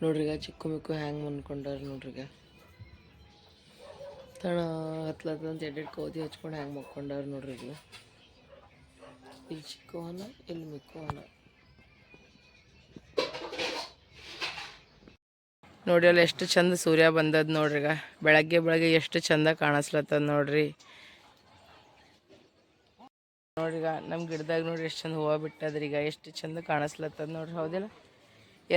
ನೋಡ್ರಿಗ ಚಿಕ್ಕು ಮಿಕ್ಕು ಹ್ಯಾಂಗ್ ಮನ್ಕೊಂಡಾರ ನೋಡ್ರಿಗ ತಣ ಹತ್ಲತ್ತಂತ aided ಕೋದಿ ಹಚ್ಕೊಂಡು ಹ್ಯಾಂಗ್ ಮಕ್ಕೊಂಡಾರ ನೋಡ್ರಿ ಈಗ. ಇಲ್ಲಿ ಚಿಕ್ಕು ಅನ ಇಲ್ಲಿ ಮಿಕ್ಕು ಅನ ನೋಡಿ ಅಲ್ಲಿ ಎಷ್ಟು ಚಂದ ಸೂರ್ಯ ಬಂದದ ನೋಡ್ರಿಗ ಬೆಳಗ್ಗೆ ಬೆಳಗ್ಗೆ ಎಷ್ಟು ಚಂದ ಕಾಣಿಸ್ಲತ್ತದ ನೋಡ್ರಿ. ನೋಡ್ರಿಗ ನಮ್ಮ ಗಿಡದಾಗ ನೋಡ್ರಿ ಎಷ್ಟು ಚಂದ ಹೂವು ಈಗ. ಎಷ್ಟು ಚಂದ ಕಾಣಿಸ್ಲತ್ತದ ನೋಡ್ರಿ ಹೌದಿಲ್ಲ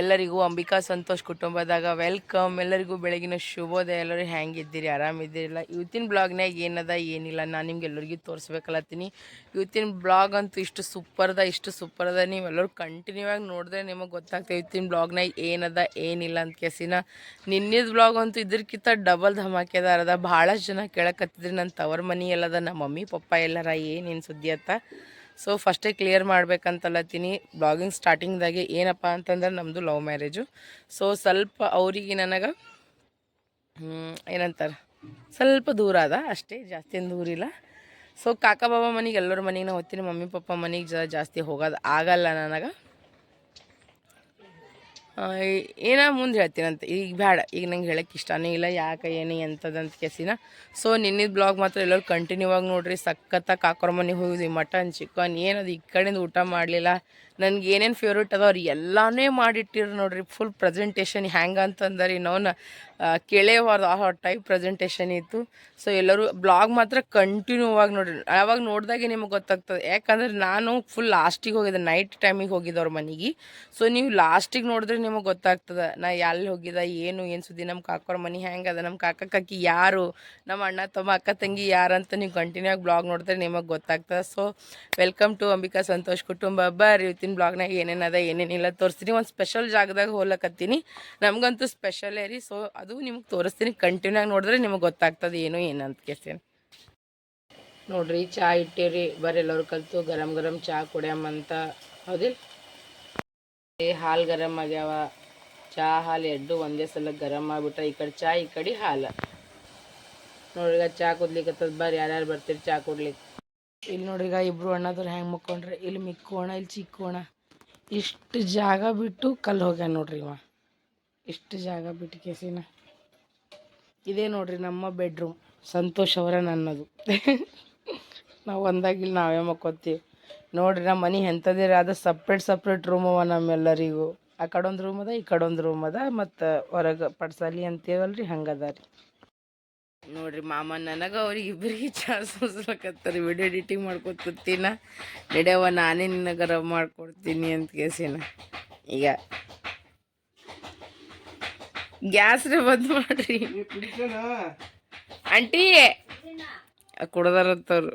ಎಲ್ಲರಿಗೂ ಅಂಬಿಕಾ ಸಂತೋಷ್ ಕುಟುಂಬದಾಗ ವೆಲ್ಕಮ್. ಎಲ್ಲರಿಗೂ ಬೆಳಗಿನ ಶುಭೋದಯ. ಎಲ್ಲರೂ ಹೆಂಗಿದ್ದೀರಿ? ಆರಾಮಿದ್ದೀರಿಲ್ಲ? ಇವತ್ತಿನ ಬ್ಲಾಗ್ನಾಗ ಏನದ, ಏನಿಲ್ಲ, ನಾನು ನಿಮ್ಗೆ ಎಲ್ಲರಿಗೂ ತೋರಿಸ್ಬೇಕಲ್ಲತ್ತೀನಿ ಇವತ್ತಿನ ಬ್ಲಾಗ್ ಅಂತೂ ಇಷ್ಟು ಸೂಪರ್ದ ಇಷ್ಟು ಸೂಪರ್ದ. ನೀವೆಲ್ಲರೂ ಕಂಟಿನ್ಯೂ ಆಗಿ ನೋಡಿದ್ರೆ ನಿಮಗೆ ಗೊತ್ತಾಗ್ತದೆ ಇವತ್ತಿನ ಬ್ಲಾಗ್ನಾಗ ಏನದ, ಏನಿಲ್ಲ ಅಂತ ಕೇಸಿನ. ನಿನ್ನಿದ ಬ್ಲಾಗ್ ಅಂತೂ ಇದ್ರಕ್ಕಿಂತ ಡಬಲ್ ಧಮಾಕೆದಾರದ. ಭಾಳಷ್ಟು ಜನ ಕೇಳಕತ್ತಿದ್ರಿ. ನನ್ನ ತವರ್ ಮನಿ ಎಲ್ಲದ ನಮ್ಮ ಮಮ್ಮಿ, ಪಪ್ಪ ಎಲ್ಲರ ಏನೇನು ಸುದ್ದಿ ಅತ್ತ ಸೊ ಫಸ್ಟೇ ಕ್ಲಿಯರ್ ಮಾಡ್ಬೇಕಂತಲ್ಲತ್ತೀನಿ ಬ್ಲಾಗಿಂಗ್ ಸ್ಟಾರ್ಟಿಂಗ್ದಾಗೆ ಏನಪ್ಪ ಅಂತಂದ್ರೆ ನಮ್ಮದು ಲವ್ ಮ್ಯಾರೇಜು ಸೊ ಸ್ವಲ್ಪ ಅವರಿಗೆ ನನಗೆ ಏನಂತಾರೆ? ಸ್ವಲ್ಪ ದೂರ ಅದ, ಅಷ್ಟೇ ಜಾಸ್ತಿ ಏನು ದೂರ ಇಲ್ಲ. ಸೊ ಕಾಕ ಬಾಬಾ ಮನೆಗೆ ಎಲ್ಲರ ಮನೆಗೆ ನಾ ಹೋಗ್ತೀನಿ. ಮಮ್ಮಿ, ಪಪ್ಪ ಮನೆಗೆ ಜಾಸ್ತಿ ಹೋಗೋದು ಆಗಲ್ಲ ನನಗೆ. ಏನೋ ಮುಂದೆ ಹೇಳ್ತೀನಂತೆ. ಈಗ ಬೇಡ ಈಗ ನಂಗೆ ಹೇಳೋಕ್ಕೆ ಇಷ್ಟನೇ ಇಲ್ಲ. ಯಾಕೆ, ಏನು ಎಂಥದಂತ ಕೆಸಿನ. ಸೊ ನಿನ್ನಿದ ಬ್ಲಾಗ್ ಮಾತ್ರ ಎಲ್ಲರೂ ಕಂಟಿನ್ಯೂ ಆಗಿ ನೋಡ್ರಿ. ಸಖತ್ತಾಗಿ ಕಾಕೋರ್ ಮನೆಗೆ ಹೋಗಿದ್ವಿ. ಮಟನ್ ಚಿಕನ್ ಏನದು ಈ ಕಡೆಯಿಂದ ಊಟ ಮಾಡಲಿಲ್ಲ. ನನಗೆ ಏನೇನು ಫೇವ್ರೇಟ್ ಅದಾವ ಅವ್ರು ಎಲ್ಲಾನೇ ಮಾಡಿಟ್ಟಿರು ನೋಡ್ರಿ ಫುಲ್ ಪ್ರೆಸೆಂಟೇಷನ್ ಅಂತಂದರಿ ಇನ್ನವನ್ನ ಕೇಳೇಬಾರ್ದು ಆ ಟೈಪ್ ಪ್ರೆಸೆಂಟೇಷನ್ ಇತ್ತು. ಸೊ ಎಲ್ಲರೂ ಬ್ಲಾಗ್ ಮಾತ್ರ ಕಂಟಿನ್ಯೂ ಆಗಿ ನೋಡ್ರಿ. ಯಾವಾಗ ನೋಡಿದಾಗೆ ನಿಮಗೆ ಗೊತ್ತಾಗ್ತದೆ. ಯಾಕಂದ್ರೆ ನಾನು ಫುಲ್ ಲಾಸ್ಟಿಗೆ ಹೋಗಿದ್ದೆ ನೈಟ್ ಟೈಮಿಗೆ ಹೋಗಿದ್ದೆ ಅವ್ರ ಮನೆಗೆ. ಸೊ ನೀವು ಲಾಸ್ಟಿಗೆ ನೋಡಿದ್ರೆ ನಿಮಗೆ ಗೊತ್ತಾಗ್ತದೆ, ನಾ ಎಲ್ಲಿ ಹೋಗಿದ ಏನು ಏನು ಸುದ್ದಿ ನಮ್ಮ ಕಾಕೋರ ಮನೆ ಹೆಂಗೆ ಅದ ನಮ್ಮ ಕಾಕ ಕಾಕಿ ಯಾರು ನಮ್ಮ ಅಣ್ಣ ತಮ್ಮ, ಅಕ್ಕ ತಂಗಿ ಯಾರಂತ ನೀವು ಕಂಟಿನ್ಯೂ ಆಗಿ ಬ್ಲಾಗ್ ನೋಡಿದ್ರೆ ನಿಮಗೆ ಗೊತ್ತಾಗ್ತದೆ. So welcome to Ambika Santosh ಕುಟುಂಬ. ಬರ್ರಿ. ಇವತ್ತಿನ ಬ್ಲಾಗ್ನಾಗ ಏನೇನದ ಏನೇನಿಲ್ಲ ತೋರಿಸ್ತೀನಿ, ಒಂದು ಸ್ಪೆಷಲ್ ಜಾಗದಾಗ ಹೋಗ್ಲಕತ್ತೀನಿ. ನಮಗಂತೂ ಸ್ಪೆಷಲೇ ರೀ. ಸೊ ಅದು ನಿಮ್ಗೆ ತೋರಿಸ್ತೀನಿ. ಕಂಟಿನ್ಯೂ ಆಗಿ ನೋಡಿದ್ರೆ ನಿಮಗೆ ಗೊತ್ತಾಗ್ತದೆ ಏನು ಏನು ಅಂತ ಕೇಳ್ತೀನಿ. ನೋಡ್ರಿ, ಚಾ ಇಟ್ಟಿರಿ. ಬರ್ರಿ ಎಲ್ಲರೂ ಕಲ್ತು. ಗರಂ ಗರಂ ಚಾ ಕುಡಿಯಮ್ಮಂತ ಹೌದಿಲ್ಲ ಹಾಲು ಗರಂ ಆಗ್ಯಾವ. ಚಾ ಹಾಲು ಎಡ್ಡು ಒಂದೇ ಸಲ ಗರಂ ಆಗ್ಬಿಟ್ರೆ ಈ ಕಡೆ ಚಾ, ಈ ಕಡೆ ಹಾಲು. ನೋಡ್ರಿ ಚಾ ಕುದ್ಲಿಕ್ಕೆ ಬರ್ರಿ ಯಾರ್ಯಾರು ಬರ್ತೀರಿ ಚಾ ಕುಡ್ಲಿಕ್ಕೆ ಇಲ್ಲಿ ನೋಡ್ರಿ ಈಗ ಇಬ್ರು ಅಣ್ಣದವ್ರು ಹೆಂಗೆ ಮುಕ್ಕೊಂಡ್ರೆ. ಇಲ್ಲಿ ಮಿಕ್ಕೋಣ, ಇಲ್ಲಿ ಚಿಕ್ಕೋಣ. ಇಷ್ಟು ಜಾಗ ಬಿಟ್ಟು ಕಲ್ಲು ಹೋಗ್ಯಾನ ನೋಡ್ರಿ ಇವ. ಇಷ್ಟು ಜಾಗ ಬಿಟ್ಟು ಕೇಸಿನ. ಇದೇ ನೋಡ್ರಿ ನಮ್ಮ ಬೆಡ್ರೂಮ್ ಸಂತೋಷ್ ಅವರ ನನ್ನದು. ನಾವು ಒಂದಾಗಿಲ್ಲಿ ನಾವೇ ಮಕ್ಕೋತೀವಿ. ನೋಡ್ರಿ ನಮ್ಮ ಮನೆ ಎಂಥದಿರ ಅದು ಸಪ್ರೇಟ್ ಸಪ್ರೇಟ್ ರೂಮ್ ಅವ ನಮ್ಮೆಲ್ಲರಿಗೂ. ಆ ಕಡೊಂದು ರೂಮ್ ಅದ, ಈ ಕಡೊಂದು ರೂಮ್ ಅದ, ಮತ್ತು ಹೊರಗೆ ಪಡ್ಸಾಲಿ ಅಂತೀವಲ್ರಿ, ಹಂಗದ ರೀ. ನೋಡ್ರಿ ಮಾಮ, ನನಗೆ ಅವ್ರಿಗೆ ಇಬ್ಬರಿಗೆ ಚಾನ್ಸ್ ಸೋಸ್ಲಕತ್ತಾರೆ ವಿಡಿಯೋ ಎಡಿಟಿಂಗ್ ಮಾಡ್ಕೊತ ಕೂತೀನ. ನಡೆಯವ ನಾನೇ ನಿನಗರ ಮಾಡ್ಕೊಡ್ತೀನಿ ಅಂತ ಕೇಸಿನ. ಈಗ ಗ್ಯಾಸ್ ರೀ ಬಂದ್ ಮಾಡ್ರಿ. ಆಂಟಿ ಕುಡ್ದಾರಂತವ್ರು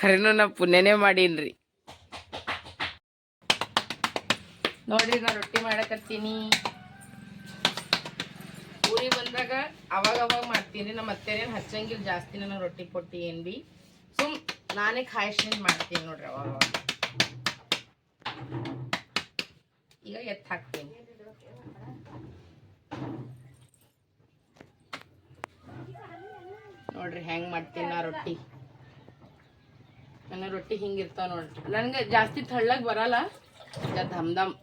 ಖರೇನು ನಾ ಪುಣ್ಯನೇ ಮಾಡೀನ್ರಿ. ನೋಡ್ರಿ ನಾ ರೊಟ್ಟಿ ಮಾಡಕತ್ತೀನಿ. ಬಂದಾಗ ಅವಾಗ ಅವಾಗ ಮಾಡ್ತೀನಿ, ನಮ್ಮ ಅತ್ತೆರೇನು ಹಚ್ಚಂಗಿಲ್ಲ ಜಾಸ್ತಿ ನನಗೆ ರೊಟ್ಟಿ ಕೊಟ್ಟು ಏನು ಬಿ. ಸುಮ್ ನಾನೇ ಖಾಯಿಸ್ನಿಂದ ಮಾಡ್ತೀನಿ ನೋಡ್ರಿ ಅವಾಗ ಅವಾಗ ಈಗ ಎತ್ತು ಹಾಕ್ತೀನಿ. ನೋಡ್ರಿ ಹೆಂಗ್ ಮಾಡ್ತೀನಿ ನಾ ರೊಟ್ಟಿ. ನನ್ನ ರೊಟ್ಟಿ ಹಿಂಗಿರ್ತಾವ ನೋಡ್ರಿ. ನನಗೆ ಜಾಸ್ತಿ ತಳ್ಳಗ್ ಬರಲ್ಲ ಧಮ್ ಧಮ್.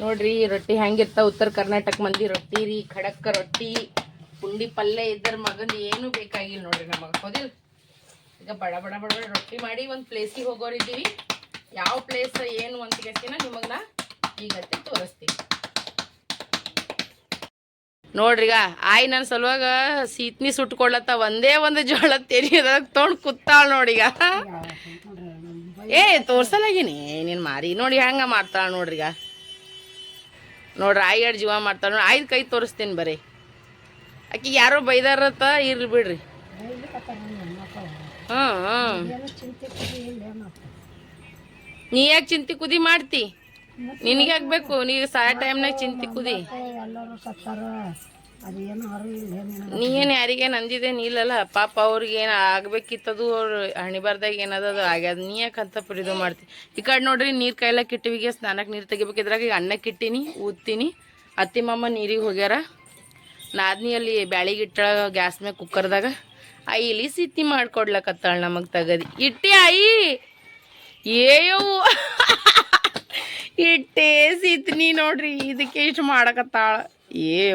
ನೋಡ್ರಿ ರೊಟ್ಟಿ ಹೆಂಗಿರ್ತಾವ? ಉತ್ತರ ಕರ್ನಾಟಕ ಮಂದಿ ರೊಟ್ಟಿ ರೀ, ಖಡಕ್ ರೊಟ್ಟಿ, ಪುಂಡಿ ಪಲ್ಯ ಇದ್ದರ ಮಗನ್ ಏನು ಬೇಕಾಗಿಲ್ಲ ನೋಡ್ರಿ ನಮಗ. ಹೋದಿಲ್? ಈಗ ಬಡ ಬಡ ಬಡ ಬಡ ರೊಟ್ಟಿ ಮಾಡಿ ಒಂದು ಪ್ಲೇಸಿಗೆ ಹೋಗೋರಿದ್ದೀವಿ. ಯಾವ ಪ್ಲೇಸ್ ಏನು ಅಂತ ಕೇಳ್ತೀನ? ನಿಮಗೆ ನಾ ಈಗತ್ತೆ ತೋರಿಸ್ತೀನಿ. ನೋಡ್ರಿಗ, ಆಯ್ ನನ್ನ ಸಲುವಾಗ ಸೀತ್ನಿ ಸುಟ್ಕೊಳ್ಳತ್ತ ಒಂದೇ ಒಂದು ಜೋಳ ತೆರಿ ಅದಾಗ ತೊಗೊಂಡು ನೋಡಿಗ ಏ, ತೋರ್ಸಲಾಗಿನಿ, ನೀನು ಮಾರಿ. ನೋಡಿ ಹೆಂಗ ಮಾಡ್ತಾಳ ನೋಡ್ರಿಗ. ನೋಡ್ರಿ, ಆಯ್ ಎರಡು ಜೀವ ಮಾಡ್ತಾಳ ನೋಡಿ, ಆಯ್ದು ಕೈ ತೋರಿಸ್ತೀನಿ ಬರೀ. ಆಕಿ ಯಾರೋ ಬೈದಾರತ್ತ, ಇರ್ಲಿ ಬಿಡ್ರಿ. ಹ್ಞೂ ನೀ ಯಾಕೆ ಚಿಂತೆ ಕುದಿ ಮಾಡ್ತಿ? ನಿನಗೆ ಆಗ್ಬೇಕು ನೀ ಸಾಯ ಟೈಮ್ನಾಗ ಚಿಂತೆ ಕುದಿ. ಎಲ್ಲರೂ ಸತ್ತಾರ? ಅದೇನು ಹೊರ ನೀ ಏನು ಯಾರಿಗೇನು ಪಾಪ ಅವ್ರಿಗೆ ಏನು ಆಗ್ಬೇಕಿತ್ತದು, ಅವ್ರು ಹಣಿಬಾರ್ದಾಗ ಏನದ ಅದು ಆಗ್ಯದ. ನೀ ಯಾಕೆ ಅಂತ ಮಾಡ್ತಿ? ಈ ಕಡೆ ನೋಡ್ರಿ, ನೀರು ಕಾಯ್ಲಕ್ಕೆ ಇಟ್ಟಿವಿಗೆ ಸ್ನಾನಕ್ಕೆ ನೀರು ತೆಗಿಬೇಕಿದ್ರಾಗ ಈಗ ಅನ್ನಕ್ಕೆ ಇಟ್ಟಿನಿ ಊದ್ತೀನಿ. ಅತ್ತಿ ಮಾಮ ನೀರಿಗೆ ಹೋಗ್ಯಾರ. ನಾದ್ನಿ ಅಲ್ಲಿ ಬ್ಯಾಳಿಗೆ ಇಟ್ಟ ಗ್ಯಾಸ್ ಮ್ಯಾಗ ಕುಕ್ಕರ್ದಾಗ ಆಯಿ ಇಲ್ಲಿ ಸಿತ್ತಿ ಮಾಡ್ಕೊಡ್ಲಕತ್ತಾಳ ನಮಗೆ ತಗದಿ. ಇಟ್ಟಿ ಆಯಿ ಏಯೋ ಇಟ್ಟೇ ಸಿತ್ನಿ ನೋಡ್ರಿ ಇದಕ್ಕೆ ಇಷ್ಟು ಮಾಡಕತ್ತಾಳ.